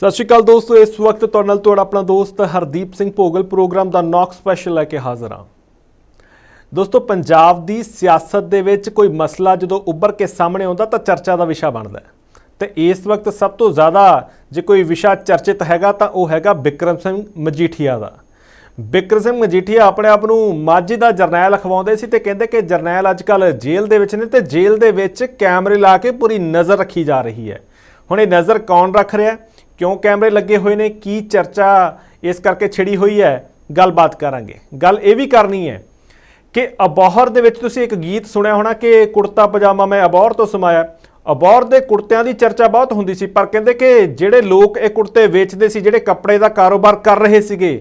ਸਤਿ ਸ਼੍ਰੀ ਅਕਾਲ ਦੋਸਤੋ, ਇਸ ਵਕਤ ਤੁਹਾਡੇ ਨਾਲ ਤੁਹਾਡਾ ਆਪਣਾ ਦੋਸਤ ਹਰਦੀਪ ਸਿੰਘ ਭੋਗਲ ਪ੍ਰੋਗਰਾਮ ਦਾ ਨੌਕ ਸਪੈਸ਼ਲ ਲੈ ਕੇ ਹਾਜ਼ਰ ਹਾਂ। ਦੋਸਤੋ, ਪੰਜਾਬ ਦੀ ਸਿਆਸਤ ਦੇ ਵਿੱਚ ਕੋਈ ਮਸਲਾ ਜਦੋਂ ਉੱਭਰ ਕੇ ਸਾਹਮਣੇ ਆਉਂਦਾ ਤਾਂ ਚਰਚਾ ਦਾ ਵਿਸ਼ਾ ਬਣਦਾ ਹੈ। ਤੇ ਇਸ ਵਕਤ ਸਭ ਤੋਂ ਜ਼ਿਆਦਾ ਜੇ ਕੋਈ ਵਿਸ਼ਾ ਚਰਚਿਤ ਹੈਗਾ ਤਾਂ ਉਹ ਹੈਗਾ ਬਿਕਰਮ ਸਿੰਘ ਮਜੀਠੀਆ ਦਾ। ਬਿਕਰਮ ਸਿੰਘ ਮਜੀਠੀਆ ਆਪਣੇ ਆਪ ਨੂੰ ਮਾਝੀ ਦਾ ਜਰਨੈਲ ਅਖਵਾਉਂਦੇ ਸੀ ਤੇ ਕਹਿੰਦੇ ਕਿ ਜਰਨੈਲ ਅੱਜ ਕੱਲ ਜੇਲ੍ਹ ਦੇ ਵਿੱਚ ਨੇ ਤੇ ਜੇਲ੍ਹ ਦੇ ਵਿੱਚ ਕੈਮਰੇ ਲਾ ਕੇ ਪੂਰੀ ਨਜ਼ਰ ਰੱਖੀ ਜਾ ਰਹੀ ਹੈ। ਹੁਣ ਇਹ ਨਜ਼ਰ ਕੌਣ ਰੱਖ ਰਿਹਾ ਹੈ? ਕਿਉਂ ਕੈਮਰੇ ਲੱਗੇ ਹੋਏ ਨੇ? ਕੀ ਚਰਚਾ ਇਸ ਕਰਕੇ ਛਿੜੀ ਹੋਈ ਹੈ? ਗੱਲਬਾਤ ਕਰਾਂਗੇ। ਗੱਲ ਇਹ ਵੀ ਕਰਨੀ ਹੈ ਕਿ ਅਬੋਹਰ ਦੇ ਵਿੱਚ ਤੁਸੀਂ ਇੱਕ ਗੀਤ ਸੁਣਿਆ ਹੋਣਾ ਕਿ ਕੁੜਤਾ ਪਜਾਮਾ ਮੈਂ ਅਬੋਹਰ ਤੋਂ ਸਮਾਇਆ। ਅਬੋਹਰ ਦੇ ਕੁੜਤਿਆਂ ਦੀ ਚਰਚਾ ਬਹੁਤ ਹੁੰਦੀ ਸੀ, ਪਰ ਕਹਿੰਦੇ ਕਿ ਜਿਹੜੇ ਲੋਕ ਇਹ ਕੁੜਤੇ ਵੇਚਦੇ ਸੀ, ਜਿਹੜੇ ਕੱਪੜੇ ਦਾ ਕਾਰੋਬਾਰ ਕਰ ਰਹੇ ਸੀਗੇ,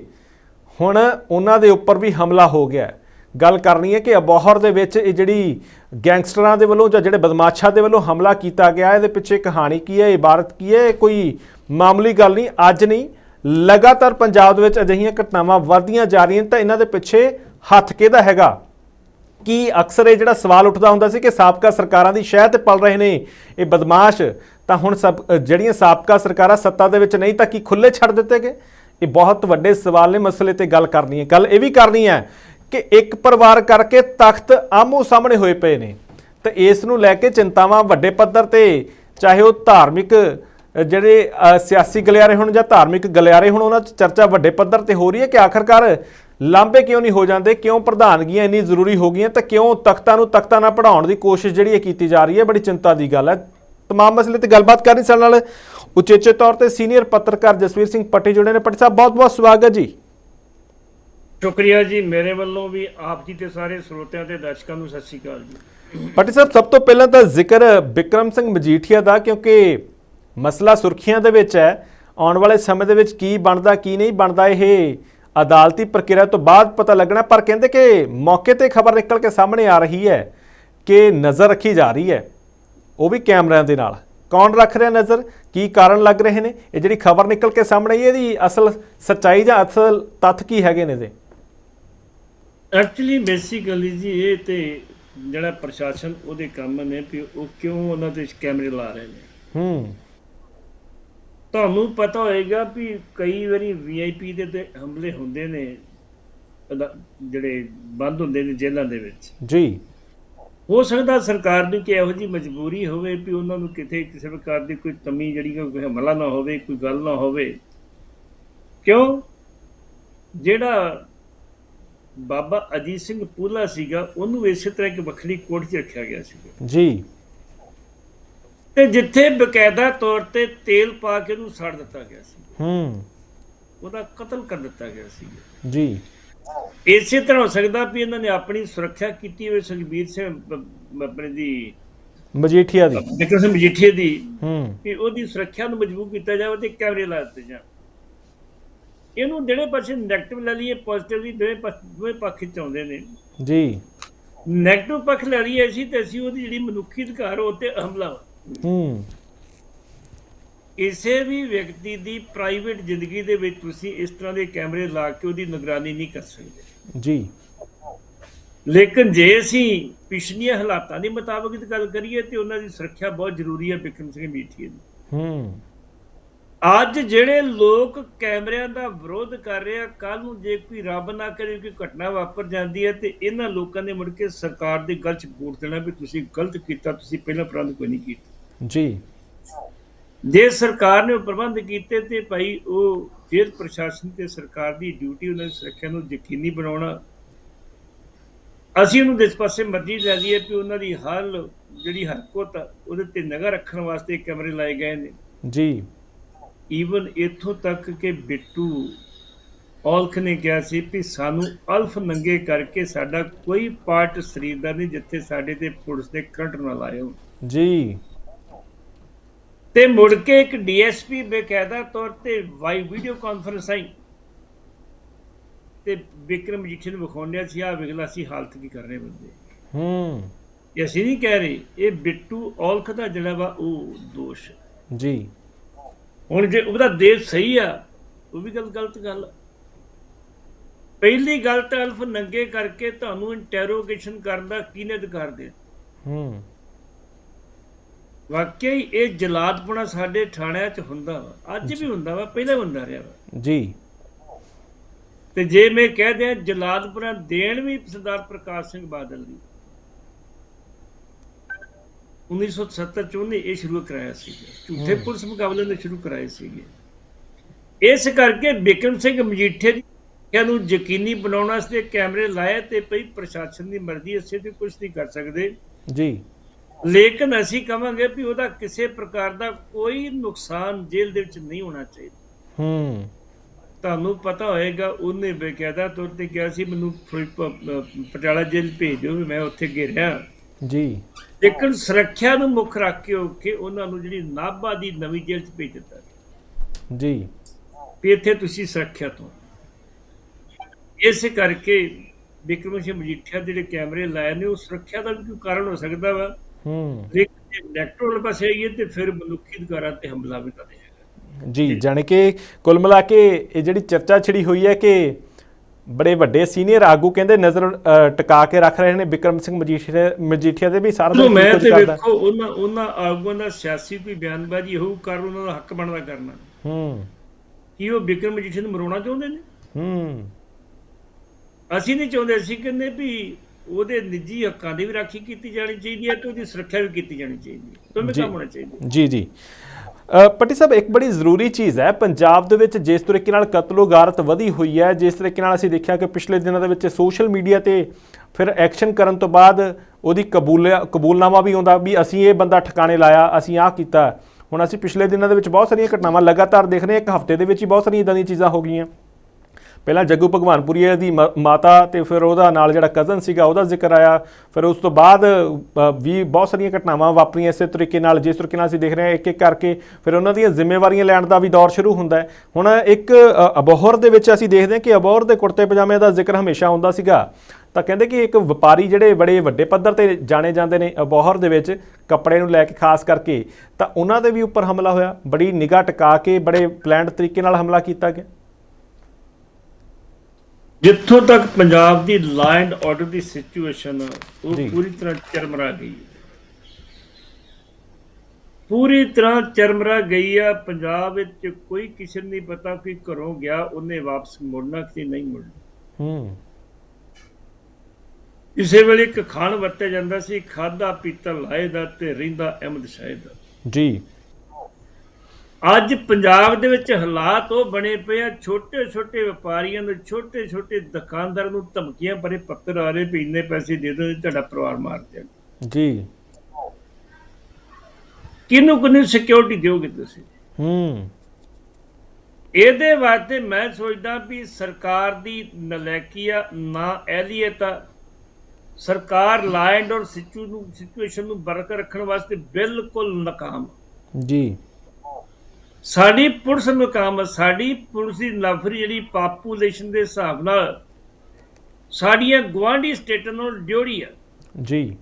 ਹੁਣ ਉਹਨਾਂ ਦੇ ਉੱਪਰ ਵੀ ਹਮਲਾ ਹੋ ਗਿਆ। ਗੱਲ ਕਰਨੀ ਹੈ ਕਿ ਅਬੋਹਰ ਦੇ ਵਿੱਚ ਇਹ ਜਿਹੜੀ ਗੈਂਗਸਟਰਾਂ ਦੇ ਵੱਲੋਂ ਜਾਂ ਜਿਹੜੇ ਬਦਮਾਸ਼ਾਂ ਦੇ ਵੱਲੋਂ ਹਮਲਾ ਕੀਤਾ ਗਿਆ, ਇਹਦੇ ਪਿੱਛੇ ਕਹਾਣੀ ਕੀ ਹੈ ਇਬਾਰਤ ਕੀ ਹੈ, ਇਹ ਕੋਈ ਮਾਮੂਲੀ ਗੱਲ ਨਹੀਂ, ਅੱਜ ਨਹੀਂ, ਲਗਾਤਾਰ ਪੰਜਾਬ ਦੇ ਵਿੱਚ ਅਜਿਹੀਆਂ ਘਟਨਾਵਾਂ ਵਧਦੀਆਂ ਜਾ ਰਹੀਆਂ ਤਾਂ ਇਹਨਾਂ ਦੇ ਪਿੱਛੇ ਹੱਥ ਕਿਹਦਾ ਹੈਗਾ? ਕਿ ਅਕਸਰ ਇਹ ਜਿਹੜਾ ਸਵਾਲ ਉੱਠਦਾ ਹੁੰਦਾ ਸੀ ਕਿ ਸਾਬਕਾ ਸਰਕਾਰਾਂ ਦੀ ਸ਼ਹਿ ਤੇ ਪਲ ਰਹੇ ਨੇ, ਇਹ ਬਦਮਾਸ਼, ਤਾਂ ਹੁਣ ਸਭ ਜਿਹੜੀਆਂ ਸਾਬਕਾ ਸਰਕਾਰਾਂ ਸੱਤਾ ਦੇ ਵਿੱਚ ਨਹੀਂ, ਤਾਂ ਕੀ ਖੁੱਲੇ ਛੱਡ ਦਿੱਤੇ ਗਏ? ਇਹ ਬਹੁਤ ਵੱਡੇ ਸਵਾਲ ਨੇ, ਮਸਲੇ ਤੇ ਗੱਲ ਕਰਨੀ ਹੈ। ਗੱਲ ਇਹ ਵੀ ਕਰਨੀ ਹੈ ਕਿ ਇੱਕ ਪਰਿਵਾਰ ਕਰਕੇ ਤਖਤ ਆਮੋ ਸਾਹਮਣੇ ਹੋਏ ਪਏ ਨੇ। ਤੇ ਇਸ ਨੂੰ ਲੈ ਕੇ ਚਿੰਤਾਵਾਂ ਵੱਡੇ ਪੱਧਰ ਤੇ, ਚਾਹੇ ਉਹ ਧਾਰਮਿਕ ਜਿਹੜੇ ਸਿਆਸੀ ਗਲਿਆਰੇ ਹੋਣ ਜਾਂ ਧਾਰਮਿਕ ਗਲਿਆਰੇ ਹੋਣ, ਉਹਨਾਂ 'ਚ ਚਰਚਾ ਵੱਡੇ ਪੱਧਰ ਤੇ ਹੋ ਰਹੀ ਹੈ ਕਿ ਆਖਰਕਾਰ ਲਾਂਬੇ ਕਿਉਂ ਨਹੀਂ ਹੋ ਜਾਂਦੇ, ਕਿਉਂ ਪ੍ਰਧਾਨਗੀਆਂ ਇੰਨੀ ਜ਼ਰੂਰੀ ਹੋ ਗਈਆਂ ਤਾਂ ਕਿਉਂ ਤਖਤਾਂ ਨੂੰ ਤਖਤਾਂ ਨਾਲ ਪੜਾਉਣ ਦੀ ਕੋਸ਼ਿਸ਼ ਜਿਹੜੀ ਹੈ ਕੀਤੀ ਜਾ ਰਹੀ ਹੈ, ਬੜੀ ਚਿੰਤਾ ਦੀ ਗੱਲ ਹੈ। ਤਮਾਮ ਮਸਲੇ ਤੇ ਗੱਲਬਾਤ ਕਰਨੀ ਸਾਡੇ ਨਾਲ ਉਚੇਚੇ ਤੌਰ ਤੇ ਸੀਨੀਅਰ ਪੱਤਰਕਾਰ ਜਸਵੀਰ ਸਿੰਘ ਪੱਟੀ ਜੁੜੇ ਨੇ। ਪੱਟੀ ਸਾਹਿਬ ਬਹੁਤ ਬਹੁਤ ਸਵਾਗਤ ਜੀ। ਸ਼ੁਕਰੀਆ ਜੀ, ਮੇਰੇ ਵੱਲੋਂ ਵੀ ਆਪ ਜੀ ਤੇ ਸਾਰੇ ਸਰੋਤਿਆਂ ਤੇ ਦਰਸ਼ਕਾਂ ਨੂੰ ਸਤਿ ਸ਼੍ਰੀ ਅਕਾਲ ਜੀ। ਪੱਟੀ ਸਾਹਿਬ, ਸਭ ਤੋਂ ਪਹਿਲਾਂ ਤਾਂ ਜ਼ਿਕਰ ਬਿਕਰਮ ਸਿੰਘ ਮਜੀਠੀਆ ਦਾ, ਕਿਉਂਕਿ ਮਸਲਾ ਸੁਰਖੀਆਂ ਦੇ ਵਿੱਚ ਹੈ। ਆਉਣ ਵਾਲੇ ਸਮੇਂ ਦੇ ਵਿੱਚ ਕੀ ਬਣਦਾ, ਕੀ ਨਹੀਂ ਬਣਦਾ, ਇਹ ਅਦਾਲਤੀ ਪ੍ਰਕਿਰਿਆ ਤੋਂ ਬਾਅਦ ਪਤਾ ਲੱਗਣਾ। ਪਰ ਕਹਿੰਦੇ ਕਿ ਮੌਕੇ ਤੇ ਖਬਰ ਨਿਕਲ ਕੇ ਸਾਹਮਣੇ ਆ ਰਹੀ ਹੈ ਕਿ ਨਜ਼ਰ ਰੱਖੀ ਜਾ ਰਹੀ ਹੈ। ਉਹ ਵੀ ਕੈਮਰਿਆਂ ਦੇ ਨਾਲ। ਕੌਣ ਰੱਖ ਰਿਹਾ ਨਜ਼ਰ? ਕੀ ਕਾਰਨ ਲੱਗ ਰਹੇ ਨੇ? ਇਹ ਜਿਹੜੀ ਖਬਰ ਨਿਕਲ ਕੇ ਸਾਹਮਣੇ ਆਈ ਇਹਦੀ ਅਸਲ ਸੱਚਾਈ ਜਾਂ ਅਸਲ ਤੱਥ ਕੀ ਹੈਗੇ ਨੇ ਇਹਦੇ? ਐਕਚੁਅਲੀ ਬੇਸਿਕਲੀ ਜੀ ਇਹ ਤੇ ਜਿਹੜਾ ਪ੍ਰਸ਼ਾਸਨ ਉਹਦੇ ਕੰਮ ਨੇ ਵੀ ਉਹ ਕਿਉਂ ਉਹਨਾਂ ਤੇ ਕੈਮਰੇ ਲਾ ਰਹੇ ਨੇ? ਹੂੰ। ਤੁਹਾਨੂੰ ਪਤਾ ਹੋਏਗਾ ਵੀ ਕਈ ਵਾਰੀ ਵੀਆਈਪੀ ਦੇ ਤੇ ਹਮਲੇ ਹੁੰਦੇ ਨੇ ਜਿਹੜੇ ਬੰਦ ਹੁੰਦੇ ਨੇ ਜੇਲ੍ਹਾਂ ਦੇ ਵਿੱਚ। ਜੀ। ਹੋ ਸਕਦਾ ਸਰਕਾਰ ਨੂੰ ਕਿ ਇਹੋ ਜੀ ਮਜਬੂਰੀ ਹੋਵੇ ਵੀ ਉਹਨਾਂ ਨੂੰ ਕਿਤੇ ਕਿਸੇ ਪ੍ਰਕਾਰ ਦੀ ਕੋਈ ਕਮੀ ਜਿਹੜੀ ਕੋਈ ਹਮਲਾ ਨਾ ਹੋਵੇ ਕੋਈ ਗੱਲ ਨਾ ਹੋਵੇ। ਕਿਉਂ? ਜਿਹੜਾ ਬਾਬਾ ਅਜੀਤ ਸਿੰਘ ਪੂਲਾ ਸੀਗਾ ਉਹਨੂੰ ਇਸੇ ਤਰ੍ਹਾਂ ਇੱਕ ਵੱਖਰੀ ਕੋਠ 'ਚ ਰੱਖਿਆ ਗਿਆ ਸੀਗਾ। ਜੀ। ਤੇ ਜਿੱਥੇ ਬਕਾਇਦਾ ਤੌਰ ਤੇ ਤੇਲ ਪਾ ਕੇ ਉਹਨੂੰ ਸੜ ਦਿੱਤਾ ਗਿਆ ਸੀ। ਹੂੰ। ਉਹਦਾ ਕਤਲ ਕਰ ਦਿੱਤਾ ਗਿਆ ਸੀ। ਜੀ। ਇਸੇ ਤਰ੍ਹਾਂ ਹੋ ਸਕਦਾ ਵੀ ਇਹਨਾਂ ਨੇ ਆਪਣੀ ਸੁਰੱਖਿਆ ਕੀਤੀ ਹੋਵੇ ਸੁਖਬੀਰ ਸਿੰਘ ਆਪਣੇ ਦੀ ਮਜੀਠੀਆ ਦੀ। ਸਿੰਘ ਮਜੀਠੀਆ ਦੀ ਹੂੰ। ਕਿ ਉਹਦੀ ਸੁਰੱਖਿਆ ਨੂੰ ਮਜ਼ਬੂਤ ਕੀਤਾ ਜਾਵੇ ਤੇ ਕੈਮਰੇ ਲਾ ਦਿੱਤੇ ਜਾਣ। ਇਹਨੂੰ ਜਿਹੜੇ ਪਾਸੇ ਨੈਗੇਟਿਵ ਲੈ ਲਈਏ ਪੋਜ਼ਿਟਿਵ ਵੀ ਦੋਵੇਂ ਦੋਵੇਂ ਪੱਖ ਚ ਆਉਂਦੇ ਨੇ। ਜੀ। ਨੈਗੇਟਿਵ ਪੱਖ ਲੈ ਲਈਏ ਅਸੀਂ ਤੇ ਅਸੀਂ ਉਹਦੀ ਜਿਹੜੀ ਮਨੁੱਖੀ ਅਧਿਕਾਰ ਉਹ ਤੇ ਹਮਲਾ ਹੂੰ। ਕਿਸੇ ਵੀ ਵਿਅਕਤੀ ਦੀ ਪ੍ਰਾਈਵੇਟ ਜ਼ਿੰਦਗੀ ਦੇ ਵਿੱਚ ਤੁਸੀਂ ਇਸ ਤਰ੍ਹਾਂ ਦੇ ਕੈਮਰੇ ਲਾ ਕੇ ਉਹਦੀ ਨਿਗਰਾਨੀ ਨਹੀਂ ਕਰ ਸਕਦੇ। ਜੀ। ਲੇਕਿਨ ਜੇ ਅਸੀਂ ਪਿਛਲੀਆਂ ਹਾਲਾਤਾਂ ਦੇ ਮੁਤਾਬਕ ਦੀ ਗੱਲ ਕਰੀਏ ਤੇ ਉਹਨਾਂ ਦੀ ਸੁਰੱਖਿਆ ਬਹੁਤ ਜ਼ਰੂਰੀ ਹੈ ਬਿਕਰਮ ਸਿੰਘ ਮੀਠੀ ਦੀ। ਹੂੰ। ਅੱਜ ਜਿਹੜੇ ਲੋਕ ਕੈਮਰਿਆਂ ਦਾ ਵਿਰੋਧ ਕਰ ਰਹੇ ਆ ਕੱਲ ਨੂੰ ਜੇ ਕੋਈ ਰੱਬ ਨਾ ਕਰੇ ਕੋਈ ਘਟਨਾ ਵਾਪਰ ਜਾਂਦੀ ਹੈ ਤੇ ਇਹਨਾਂ ਲੋਕਾਂ ਨੇ ਮੁੜ ਕੇ ਸਰਕਾਰ ਦੇ ਗਲ ਚ ਬੂਟ ਦੇਣਾ ਵੀ ਤੁਸੀਂ ਗਲਤ ਕੀਤਾ ਤੁਸੀਂ ਪਹਿਲਾਂ ਪ੍ਰਬੰਧ ਕੋਈ ਨਹੀਂ ਕੀਤਾ। ਜੀ। ਜੇ ਸਰਕਾਰ ਨੇ ਪ੍ਰਬੰਧ ਕੀਤੇ ਤੇ ਭਾਈ ਉਹ ਜੇਲ੍ਹ ਪ੍ਰਸ਼ਾਸਨ ਤੇ ਸਰਕਾਰ ਦੀ ਡਿਊਟੀ ਉਹਨਾਂ ਦੀ ਸੁਰੱਖਿਆ ਨੂੰ ਯਕੀਨੀ ਬਣਾਉਣਾ ਅਸੀਂ ਉਹਨੂੰ ਇਸ ਪਾਸੇ ਮਰਜ਼ੀ ਲੈ ਲਈਏ ਕਿ ਉਹਨਾਂ ਦੀ ਹਰ ਜਿਹੜੀ ਹਰਕਤ ਉਹਦੇ ਤੇ ਨਜ਼ਰ ਰੱਖਣ ਵਾਸਤੇ ਕੈਮਰੇ ਲਾਏ ਗਏ ਨੇ। ਜੀ। ਈਵਨ ਇੱਥੋਂ ਤੱਕ ਕਿ ਬਿੱਟੂ ਔਲਖ ਨੇ ਕਿਹਾ ਸੀ ਕਿ ਸਾਨੂੰ ਅਲਫ ਨੰਗੇ ਕਰਕੇ ਸਾਡਾ ਕੋਈ ਪਾਰਟ ਸਰੀਰ ਦਾ ਨਹੀਂ ਜਿੱਥੇ ਸਾਡੇ ਤੇ ਪੁਲਿਸ ਦੇ ਕਰੰਟ ਨਾ ਲਾਏ ਹੋਣ। ਜੀ। ਤੇ ਮੁੜ ਕੇ ਇੱਕ ਡੀਐਸਪੀ ਬੇਕਾਇਦਾ ਤੌਰ ਤੇ ਵਾਈ ਵੀਡੀਓ ਕਾਨਫਰੰਸ ਆਈ। ਤੇ ਵਿਕਰਮ ਜੀਠੀ ਨੂੰ ਵਿਖਾਉਂਦਿਆ ਸੀ ਆ ਵਿਗਲਾ ਸੀ ਹਾਲਤ ਕੀ ਕਰ ਰਹੇ ਬੰਦੇ। ਹੂੰ। ਇਹ ਅਸੀਂ ਨਹੀਂ ਕਹਿ ਰਹੇ ਇਹ ਬਿੱਟੂ ਔਲਖ ਦਾ ਜਿਹੜਾ ਵਾ ਉਹ ਦੋਸ਼। ਜੀ। ਹੁਣ ਜੇ ਉਹਦਾ ਦੇਸ਼ ਸਹੀ ਆ ਉਹ ਵੀ ਗੱਲ ਗਲਤ ਗੱਲ। ਪਹਿਲੀ ਗੱਲ ਤਾਂ ਅਲਫ ਨੰਗੇ ਕਰਕੇ ਤੁਹਾਨੂੰ ਇੰਟਰੋਗੇਸ਼ਨ ਕਰਨ ਦਾ ਕਿਹਨੇ ਅਧਿਕਾਰ ਦੇ ਹੂੰ। ਵਾਕਿਆ ਹੀ ਇਹ ਜਲਾਦਪੁਣਾ ਸਾਡੇ ਥਾਣਿਆਂ 'ਚ ਹੁੰਦਾ ਵਾ। ਅੱਜ ਵੀ ਹੁੰਦਾ ਵਾ ਪਹਿਲਾਂ ਹੁੰਦਾ ਰਿਹਾ ਵਾ। ਜੀ। ਤੇ ਜੇ ਮੈਂ ਕਹਿ ਦਿਆਂ ਜਲਾਦਪੁਰਾ ਦੇਣ ਵੀ ਸਰਦਾਰ ਪ੍ਰਕਾਸ਼ ਸਿੰਘ ਬਾਦਲ ਦੀ। 1970 ਚ ਉਹਨੇ ਇਹ ਸ਼ੁਰੂ ਕਰਾਇਆ ਸੀ। ਝੂਠੇ। ਪੁਲਿਸ ਮੁਕਾਬਲੇ ਨੇ ਸ਼ੁਰੂ ਕਰਾਏ ਸੀਗੇ। ਇਸ ਕਰਕੇ ਬਿਕਰਮ ਸਿੰਘ ਮਜੀਠੇ ਦੀ ਹੱਤਿਆ ਨੂੰ ਯਕੀਨੀ ਬਣਾਉਣ ਵਾਸਤੇ ਕੈਮਰੇ ਲਾਏ ਤੇ ਭਈ ਪ੍ਰਸ਼ਾਸਨ ਦੀ ਮਰਜ਼ੀ ਅਸੀਂ ਤੇ ਕੁਝ ਨਹੀਂ ਕਰ ਸਕਦੇ। ਜੀ। ਲੇਕਿਨ ਅਸੀਂ ਕਵਾਂਗੇ ਵੀ ਉਹਦਾ ਕਿਸੇ ਪ੍ਰਕਾਰ ਦਾ ਕੋਈ ਨੁਕਸਾਨ ਜੇਲ੍ਹ ਦੇ ਵਿੱਚ ਨਹੀਂ ਹੋਣਾ ਚਾਹੀਦਾ। ਹੂੰ। ਤੁਹਾਨੂੰ ਪਤਾ ਹੋਏਗਾ ਉਹਨੇ ਬੇਕਾਇਦਾ ਤੌਰ ਤੇ ਕਿਹਾ ਸੀ ਮੈਨੂੰ ਪਟਿਆਲਾ ਜੇਲ੍ਹ ਭੇਜ ਦਿਓ ਵੀ ਮੈਂ ਉੱਥੇ ਘੇਰਿਆ। ਜੀ। ਲੇਕਿਨ ਸੁਰੱਖਿਆ ਨੂੰ ਮੁੱਖ ਰੱਖ ਕੇ ਕੇ ਉਹਨਾਂ ਨੂੰ ਜਿਹੜੀ ਨਾਭਾ ਦੀ ਨਵੀਂ ਜੇਲ੍ਹ 'ਚ ਭੇਜ ਦਿੱਤਾ ਜੀ। ਵੀ ਇੱਥੇ ਤੁਸੀਂ ਸੁਰੱਖਿਆ ਤੋਂ ਇਸ ਕਰਕੇ ਵਿਕਰਮ ਸਿੰਘ ਮਜੀਠੀਆ ਜਿਹੜੇ ਕੈਮਰੇ ਲਾਏ ਨੇ ਉਹ ਸੁਰੱਖਿਆ ਦਾ ਵੀ ਕੋਈ ਕਾਰਨ ਹੋ ਸਕਦਾ ਵਾ। ਹੂੰ। ਲੇਕਿਨ ਜੇ ਇਲੈਕਟ੍ਰੋਨਿਕ ਪਾਸੇ ਆਈਏ ਤੇ ਫਿਰ ਮਨੁੱਖੀ ਅਧਿਕਾਰਾਂ ਤੇ ਹਮਲਾ ਵੀ ਕਰੇਗਾ ਜੀ ਜਾਣੀ ਕਿ ਕੁੱਲ ਮਿਲਾ ਕੇ ਇਹ ਜਿਹੜੀ ਚਰਚਾ ਛਿੜੀ ਹੋਈ ਹੈ ਕਿ ਬੜੇ ਵੱਡੇ ਸੀਨੀਅਰ ਆਗੂ ਕਹਿੰਦੇ ਨਜ਼ਰ ਟਿਕਾ ਕੇ ਰੱਖ ਰਹੇ ਨੇ ਵਿਕਰਮ ਸਿੰਘ ਮਜੀਠੀਆ ਮਜੀਠੀਆ ਦੇ ਵੀ ਸਾਰਾ ਦਿਨ ਮੈਂ ਤੇ ਵੇਖੋ ਉਹਨਾਂ ਉਹਨਾਂ ਆਗੂਆਂ ਦਾ ਸਿਆਸੀ ਕੋਈ ਬਿਆਨਬਾਜ਼ੀ ਹੋਊ ਕਰ ਉਹਨਾਂ ਦਾ ਹੱਕ ਬਣਦਾ ਕਰਨਾ। ਹੂੰ। ਕੀ ਉਹ ਵਿਕਰਮ ਮਜੀਠੀਆ ਨੂੰ ਮਰਾਉਣਾ ਚਾਹੁੰਦੇ ਨੇ? ਹੂੰ। ਅਸੀਂ ਨਹੀਂ ਚਾਹੁੰਦੇ ਅਸੀਂ ਕਹਿੰਦੇ ਵੀ ਉਹਦੇ ਨਿੱਜੀ ਹੱਕਾਂ ਦੀ ਵੀ ਰਾਖੀ ਕੀਤੀ ਜਾਣੀ ਚਾਹੀਦੀ ਹੈ ਤੇ ਉਹਦੀ ਸੁਰੱਖਿਆ ਵੀ ਕੀਤੀ ਜਾਣੀ ਚਾਹੀਦੀ ਹੈ। ਦੋਵੇਂ। ਕੰਮ ਹੋਣੇ ਚਾਹੀਦੇ। ਜੀ ਜੀ। ਪੱਟੀ ਸਾਹਿਬ, ਇੱਕ ਬੜੀ ਜ਼ਰੂਰੀ ਚੀਜ਼ ਹੈ, ਪੰਜਾਬ ਦੇ ਵਿੱਚ ਜਿਸ ਤਰੀਕੇ ਨਾਲ ਕਤਲੋਗਾਰਤ ਵਧੀ ਹੋਈ ਹੈ, ਜਿਸ ਤਰੀਕੇ ਨਾਲ ਅਸੀਂ ਦੇਖਿਆ ਕਿ ਪਿਛਲੇ ਦਿਨਾਂ ਦੇ ਵਿੱਚ ਸੋਸ਼ਲ ਮੀਡੀਆ ਤੇ ਫਿਰ ਐਕਸ਼ਨ ਕਰਨ ਤੋਂ ਬਾਅਦ ਉਹਦੀ ਕਬੂਲ ਕਬੂਲਨਾਮਾ ਵੀ ਆਉਂਦਾ, ਵੀ ਅਸੀਂ ਇਹ ਬੰਦਾ ਠਿਕਾਣੇ ਲਾਇਆ, ਅਸੀਂ ਆਹ ਕੀਤਾ। ਹੁਣ ਅਸੀਂ ਪਿਛਲੇ ਦਿਨਾਂ ਦੇ ਵਿੱਚ ਬਹੁਤ ਸਾਰੀਆਂ ਘਟਨਾਵਾਂ ਲਗਾਤਾਰ ਦੇਖ ਰਹੇ ਹਾਂ, ਇੱਕ ਹਫ਼ਤੇ ਦੇ ਵਿੱਚ ਹੀ ਬਹੁਤ ਸਾਰੀਆਂ ਇਦਾਂ ਦੀਆਂ ਚੀਜ਼ਾਂ ਹੋ ਗਈਆਂ। ਪਹਿਲਾਂ ਜੱਗੂ ਭਗਵਾਨਪੁਰੀਆ ਦੀ ਮ- ਮਾਤਾ ਤੇ ਫਿਰ ਉਹਦਾ ਨਾਲ ਜਿਹੜਾ ਕਜ਼ਨ ਸੀਗਾ, ਉਹਦਾ ਜ਼ਿਕਰ ਆਇਆ। ਫਿਰ ਉਸ ਤੋਂ ਬਾਅਦ ਵੀ ਬਹੁਤ ਸਾਰੀਆਂ ਘਟਨਾਵਾਂ ਵਾਪਰੀਆਂ ਇਸੇ ਤਰੀਕੇ ਨਾਲ, ਜਿਸ ਤਰੀਕੇ ਨਾਲ ਅਸੀਂ ਦੇਖ ਰਹੇ ਹਾਂ ਇੱਕ ਇੱਕ ਕਰਕੇ। ਫਿਰ ਉਹਨਾਂ ਦੀਆਂ ਜ਼ਿੰਮੇਵਾਰੀਆਂ ਲੈਣ ਦਾ ਵੀ ਦੌਰ ਸ਼ੁਰੂ ਹੁੰਦਾ ਹੈ। ਹੁਣ ਇੱਕ ਅਬੋਹਰ ਦੇ ਵਿੱਚ ਅਸੀਂ ਦੇਖਦੇ ਹਾਂ ਕਿ ਅਬੋਹਰ ਦੇ ਕੁੜਤੇ ਪਜਾਮੇ ਦਾ ਜ਼ਿਕਰ ਹਮੇਸ਼ਾ ਹੁੰਦਾ ਸੀਗਾ। ਤਾਂ ਕਹਿੰਦੇ ਕਿ ਇੱਕ ਵਪਾਰੀ ਜਿਹੜੇ ਬੜੇ ਵੱਡੇ ਪੱਧਰ ਤੇ ਜਾਣੇ ਜਾਂਦੇ ਨੇ ਅਬੋਹਰ ਦੇ ਵਿੱਚ ਕੱਪੜੇ ਨੂੰ ਲੈ ਕੇ, ਖਾਸ ਕਰਕੇ, ਤਾਂ ਉਹਨਾਂ ਦੇ ਵੀ ਉੱਪਰ ਹਮਲਾ ਹੋਇਆ। ਬੜੀ ਨਿਗਾਹ ਟਿਕਾ ਕੇ, ਬੜੇ ਪਲਾਨਡ ਤਰੀਕੇ ਨਾਲ ਹਮਲਾ ਕੀਤਾ ਗਿਆ। ਜਿੱਥੋਂ ਤੱਕ ਪੰਜਾਬ ਦੀ ਲਾ ਐਂਡ ਆਰਡਰ ਦੀ ਸਿਚੁਏਸ਼ਨ ਉਹ। ਪੂਰੀ ਤਰ੍ਹਾਂ ਚਰਮਰਾ ਗਈ ਪੂਰੀ ਤਰ੍ਹਾਂ ਚਰਮਰਾ ਗਈ ਆ ਪੰਜਾਬ ਵਿੱਚ ਕੋਈ ਕਿਸੇ ਨੂੰ ਨਹੀਂ ਪਤਾ ਕਿ ਘਰੋਂ ਗਿਆ ਉਹਨੇ ਵਾਪਸ ਮੁੜਨਾ ਕਿ ਨਹੀਂ ਮੁੜਨਾ। ਹੂੰ। ਕਿਸੇ ਵੇਲੇ ਇੱਕ ਖਾਣ ਵਰਤਿਆ ਜਾਂਦਾ ਸੀ ਖਾਦਾ ਪੀਤਾ ਲਾਏ ਦਾ ਤੇ ਰਹਿੰਦਾ ਅਹਿਮਦ ਸ਼ਾਹ ਦਾ। ਜੀ। ਅੱਜ ਪੰਜਾਬ ਦੇ ਵਿੱਚ ਹਾਲਾਤ ਉਹ ਬਣੇ ਪਏ ਆ ਛੋਟੇ ਛੋਟੇ ਵਪਾਰੀਆਂ ਨੂੰ ਛੋਟੇ ਛੋਟੇ ਦੁਕਾਨਦਾਰਾਂ ਨੂੰ ਧਮਕੀਆਂ ਭਰੇ ਪੱਤਰ ਆ ਰਹੇ ਵੀ ਇੰਨੇ ਪੈਸੇ ਦੇ ਦਿਓ ਤੁਹਾਡਾ ਪਰਿਵਾਰ ਮਾਰ ਦਿਆਂਗੇ ਜੀ। ਕਿਹਨੂੰ ਕਿਹਨੂੰ ਸਿਕਿਉਰਿਟੀ ਦਿਓਗੇ ਤੁਸੀਂ? ਹੂੰ। ਇਹਦੇ ਵਾਸਤੇ ਮੈਂ ਸੋਚਦਾ ਵੀ ਸਰਕਾਰ ਦੀ ਨਲਾਇਕੀ ਆ ਨਾ ਅਹਿਲੀਅਤ ਆ। ਸਰਕਾਰ ਲਾ ਐਂਡ ਔਰ ਸਿਚੂ ਨੂੰ ਸਿਚੁਏਸ਼ਨ ਨੂੰ ਬਰਕਰਾਰ ਰੱਖਣ ਵਾਸਤੇ ਬਿਲਕੁਲ ਨਾਕਾਮ ਜੀ। ਸਾਡੀ ਪੁਲਿਸ ਨਾਕਾਮ ਆ ਸਾਡੀ ਪੁਲਿਸ ਦੀ ਨਫਰੀ ਜਿਹੜੀ ਪਾਪੂਲੇਸ਼ਨ ਦੇ ਹਿਸਾਬ ਨਾਲ ਸਾਡੀਆਂ ਗਵਾਂਢੀ ਸਟੇਟਾਂ ਨਾਲ ਡਿਊਰੀ ਆ। ਜੀ।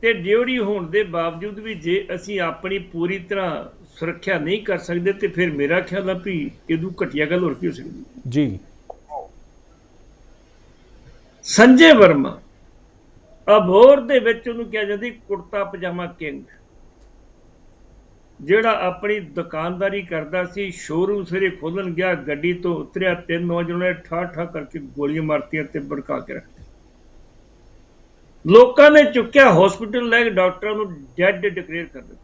ਤੇ ਡਿਊਰੀ ਹੋਣ ਦੇ ਬਾਵਜੂਦ ਵੀ ਜੇ ਅਸੀਂ ਆਪਣੀ ਪੂਰੀ ਤਰ੍ਹਾਂ ਸੁਰੱਖਿਆ ਨਹੀਂ ਕਰ ਸਕਦੇ ਤੇ ਫਿਰ ਮੇਰਾ ਖਿਆਲ ਆ ਵੀ ਇਹਦੂ ਘਟੀਆ ਗੱਲ ਹੋਰ ਕੀ ਹੋ ਸਕਦੀ। ਜੀ। ਸੰਜੇ ਵਰਮਾ ਅਬੋਰ ਦੇ ਵਿੱਚ ਉਹਨੂੰ ਕਿਹਾ ਜਾਂਦਾ ਕੁੜਤਾ ਪਜਾਮਾ ਕਿੰਗ। ਜਿਹੜਾ ਆਪਣੀ ਦੁਕਾਨਦਾਰੀ ਕਰਦਾ ਸੀ ਸ਼ੋਰੂਮ ਸਵੇਰੇ ਖੋਲਣ ਗਿਆ ਗੱਡੀ ਤੋਂ ਉਤਰਿਆ ਤਿੰਨ ਨੌਜਵਾਨਾਂ ਨੇ ਠਾ ਠਾ ਕਰਕੇ ਗੋਲੀਆਂ ਮਾਰਤੀਆਂ ਤੇ ਭੜਕਾ ਕੇ ਰੱਖਤੇ ਲੋਕਾਂ ਨੇ ਚੁੱਕਿਆ ਹਸਪੀਟਲ ਲੈ ਕੇ ਡਾਕਟਰਾਂ ਨੂੰ ਡੈੱਡ ਡਿਕਲੇਅਰ ਕਰ ਦਿੱਤਾ।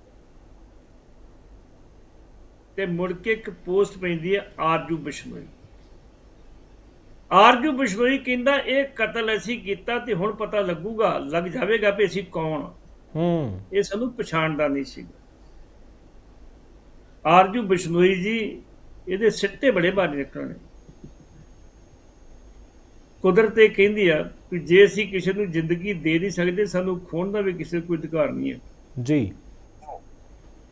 ਤੇ ਮੁੜ ਕੇ ਇੱਕ ਪੋਸਟ ਪੈਂਦੀ ਹੈ ਆਰਜੂ ਬਿਸ਼ਨੋਈ। ਆਰਜੂ ਬਿਸ਼ਨੋਈ ਕਹਿੰਦਾ ਇਹ ਕਤਲ ਅਸੀਂ ਕੀਤਾ ਤੇ ਹੁਣ ਪਤਾ ਲੱਗੂਗਾ ਲੱਗ ਜਾਵੇਗਾ ਵੀ ਅਸੀਂ ਕੌਣ ਹਾਂ। ਹੂੰ। ਇਹ ਸਾਨੂੰ ਪਛਾਣਦਾ ਨਹੀਂ ਸੀ ਆਰਜੂ ਬਿਸ਼ਨੋਈ ਜੀ ਇਹਦੇ ਸਿੱਟੇ ਬੜੇ ਭਾਰੀ ਨਿਕਲਣੇ ਕੁਦਰਤ ਇਹ ਕਹਿੰਦੀ ਆ ਕਿ ਜੇ ਅਸੀਂ ਕਿਸੇ ਨੂੰ ਜ਼ਿੰਦਗੀ ਦੇ ਨਹੀਂ ਸਕਦੇ ਸਾਨੂੰ ਖੋਣ ਦਾ ਵੀ ਕਿਸੇ ਕੋਈ ਅਧਿਕਾਰ ਨਹੀਂ ਹੈ। ਜੀ।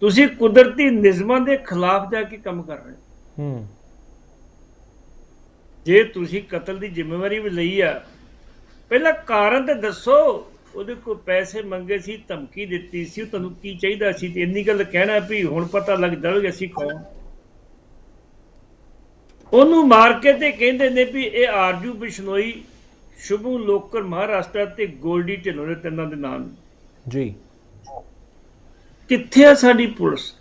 ਤੁਸੀਂ ਕੁਦਰਤੀ ਨਿਯਮਾਂ ਦੇ ਖਿਲਾਫ ਜਾ ਕੇ ਕੰਮ ਕਰ ਰਹੇ ਹੋ। ਹੂੰ। ਜੇ ਤੁਸੀਂ ਕਤਲ ਦੀ ਜ਼ਿੰਮੇਵਾਰੀ ਵੀ ਲਈ ਆ ਪਹਿਲਾਂ ਕਾਰਨ ਤੇ ਦੱਸੋ। ਉਹਦੇ ਕੋਲ ਪੈਸੇ ਮੰਗੇ ਸੀ ਧਮਕੀ ਦਿੱਤੀ ਸੀ ਉਹ ਤੁਹਾਨੂੰ ਕੀ ਚਾਹੀਦਾ ਸੀ? ਤੇ ਇੰਨੀ ਗੱਲ ਕਹਿਣਾ ਵੀ ਹੁਣ ਪਤਾ ਲੱਗ ਜਾਵੇਗਾ ਅਸੀਂ ਕੌਣ। ਉਹਨੂੰ ਮਾਰ ਕੇ ਤੇ ਕਹਿੰਦੇ ਨੇ ਵੀ ਇਹ ਆਰਜੂ ਬਿਸ਼ਨੋਈ ਸ਼ੁਭੂ ਲੋਕਰ ਮਹਾਰਾਸ਼ਟਰ ਤੇ ਗੋਲਡੀ ਢਿੱਲੋਂ ਦੇ ਤਿੰਨਾਂ ਦੇ ਨਾਮ ਜੀ। ਕਿੱਥੇ ਆ ਸਾਡੀ ਪੁਲਿਸ?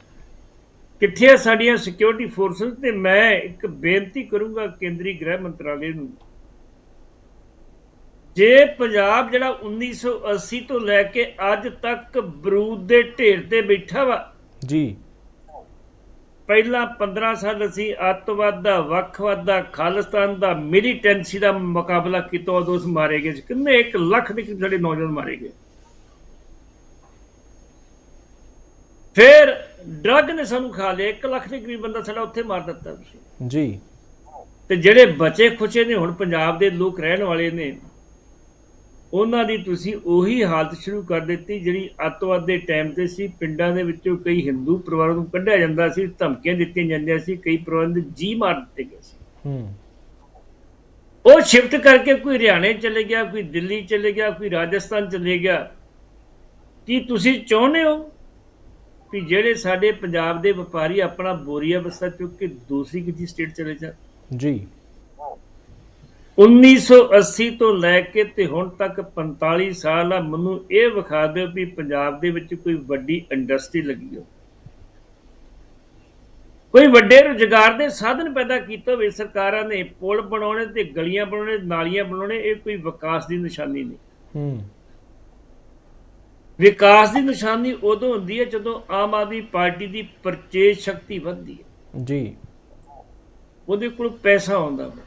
ਕਿੱਥੇ ਆ ਸਾਡੀਆਂ ਸਿਕਿਉਰਿਟੀ ਫੋਰਸਸ ਤੇ ਮੈਂ ਇੱਕ ਬੇਨਤੀ ਕਰੂੰਗਾ ਕੇਂਦਰੀ ਗ੍ਰਹਿ ਮੰਤਰਾਲੇ ਨੂੰ ਜੇ ਪੰਜਾਬ ਜਿਹੜਾ 1980 ਤੋਂ ਲੈ ਕੇ ਅੱਜ ਤੱਕ ਬਰੂਦ ਦੇ ਢੇਰ ਤੇ ਬੈਠਾ ਵਾ ਜੀ। ਪਹਿਲਾਂ 15 ਸਾਲ ਅਸੀਂ ਅੱਤਵਾਦ ਦਾ ਵੱਖਵਾਦ ਦਾ ਖਾਲਿਸਤਾਨ ਦਾ ਮਿਲੀਟੈਂਸੀ ਦਾ ਮੁਕਾਬਲਾ ਕੀਤਾ ਉਦੋਂ ਅਸੀਂ ਮਾਰੇ ਗਏ ਕਿੰਨੇ 1 ਲੱਖ ਦੇ ਕਰੀਬ ਸਾਡੇ ਨੌਜਵਾਨ ਮਾਰੇ ਗਏ। ਫਿਰ ਡਰੱਗ ਨੇ ਸਾਨੂੰ ਖਾ ਲਿਆ 1 ਲੱਖ ਦੇ ਕਰੀਬ ਬੰਦਾ ਸਾਡਾ ਉੱਥੇ ਮਾਰ ਦਿੱਤਾ। ਤੁਸੀਂ ਜੀ। ਤੇ ਜਿਹੜੇ ਬਚੇ ਖੁਚੇ ਨੇ ਹੁਣ ਪੰਜਾਬ ਦੇ ਲੋਕ ਰਹਿਣ ਵਾਲੇ ਨੇ ਉਹਨਾਂ ਦੀ ਤੁਸੀਂ ਉਹੀ ਹਾਲਤ ਸ਼ੁਰੂ ਕਰ ਦਿੱਤੀ ਜਿਹੜੀ ਅੱਤਵਾਦ ਦੇ ਟਾਈਮ ਤੇ ਸੀ। ਪਿੰਡਾਂ ਦੇ ਵਿੱਚੋਂ ਕਈ ਹਿੰਦੂ ਪਰਿਵਾਰਾਂ ਨੂੰ ਕੱਢਿਆ ਜਾਂਦਾ ਸੀ ਧਮਕੀਆਂ ਦਿੱਤੀਆਂ ਜਾਂਦੀਆਂ ਸੀ ਕਈ ਦੇ ਜੀ ਮਾਰ ਦਿੱਤੇ ਗਏ ਸੀ। ਹੂੰ। ਉਹ ਸ਼ਿਫਟ ਕਰਕੇ ਕੋਈ ਹਰਿਆਣੇ ਚਲੇ ਗਿਆ ਕੋਈ ਦਿੱਲੀ ਚਲੇ ਗਿਆ ਕੋਈ ਰਾਜਸਥਾਨ ਚਲੇ ਗਿਆ। ਕੀ ਤੁਸੀਂ ਚਾਹੁੰਦੇ ਹੋ ਕਿ ਜਿਹੜੇ ਸਾਡੇ ਪੰਜਾਬ ਦੇ ਵਪਾਰੀ ਆਪਣਾ ਬੋਰੀਆ ਬਸਤਾ ਚੁੱਕ ਕੇ ਦੂਸਰੀ ਕਿਸੇ ਸਟੇਟ ਚਲੇ ਜਾਣ? ਜੀ। 1980 ਤੋਂ ਲੈ ਕੇ ਤੇ ਹੁਣ ਤੱਕ 45 ਸਾਲ ਆ ਮੈਨੂੰ ਇਹ ਵਿਖਾ ਦਿਓ ਵੀ ਪੰਜਾਬ ਦੇ ਵਿੱਚ ਕੋਈ ਵੱਡੀ ਇੰਡਸਟਰੀ ਲੱਗੀ ਹੋ ਕੋਈ ਵੱਡੇ ਰੁਜ਼ਗਾਰ ਦੇ ਸਾਧਨ ਪੈਦਾ ਕੀਤੇ ਹੋਵੇ ਸਰਕਾਰਾਂ ਨੇ ਪੁਲ ਬਣਾਉਣੇ ਤੇ ਗਲੀਆਂ ਬਣਾਉਣੇ ਨਾਲੀਆਂ ਬਣਾਉਣੇ ਇਹ ਕੋਈ ਵਿਕਾਸ ਦੀ ਨਿਸ਼ਾਨੀ ਨਹੀਂ। ਹੂੰ। ਵਿਕਾਸ ਦੀ ਨਿਸ਼ਾਨੀ ਉਦੋਂ ਹੁੰਦੀ ਹੈ ਜਦੋਂ ਆਮ ਆਦਮੀ ਪਾਰਟੀ ਦੀ ਪਰਚੇਜ ਸ਼ਕਤੀ ਵੱਧਦੀ ਹੈ। ਜੀ। ਉਹਦੇ ਕੋਲ ਪੈਸਾ ਆਉਂਦਾ ਵਾ।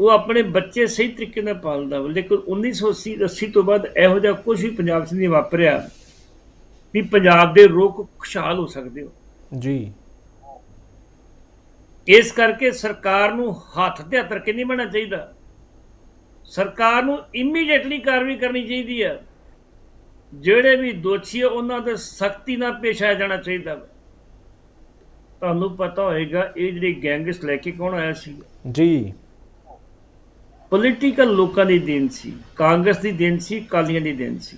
ਉਹ ਆਪਣੇ ਬੱਚੇ ਸਹੀ ਤਰੀਕੇ ਨਾਲ ਪਾਲਦਾ ਵਾ। ਲੇਕਿਨ 1980 80 ਤੋਂ ਬਾਅਦ ਇਹੋ ਜਿਹਾ ਕੁਝ ਵੀ ਪੰਜਾਬ 'ਚ ਨਹੀਂ ਵਾਪਰਿਆ ਵੀ ਪੰਜਾਬ ਦੇ ਰੋਕ ਖੁਸ਼ਹਾਲ ਹੋ ਸਕਦੇ ਹੋ। ਜੀ। ਇਸ ਕਰਕੇ ਸਰਕਾਰ ਨੂੰ ਹੱਥ ਤੇ ਹੱਥ ਕੇ ਨਹੀਂ ਬਣਾ ਚਾਹੀਦਾ। ਸਰਕਾਰ ਨੂੰ ਇਮੀਡੀਏਟਲੀ ਕਾਰਵਾਈ ਕਰਨੀ ਚਾਹੀਦੀ ਹੈ ਜਿਹੜੇ ਵੀ ਦੋਸ਼ੀ ਆ ਉਹਨਾਂ ਤੇ ਸਖਤੀ ਨਾਲ ਪੇਸ਼ ਆਇਆ ਜਾਣਾ ਚਾਹੀਦਾ। ਤੁਹਾਨੂੰ ਪਤਾ ਹੋਏਗਾ ਇਹ ਜਿਹੜੇ ਗੈਂਗਸ ਲੈ ਕੇ ਕੌਣ ਆਇਆ ਸੀ। ਜੀ। ਪੋਲੀਟੀਕਲ ਲੋਕਾਂ ਦੀ ਦੇਣ ਸੀ ਕਾਂਗਰਸ ਦੀ ਦੇਣ ਸੀ ਅਕਾਲੀਆਂ ਦੀ ਦੇਣ ਸੀ।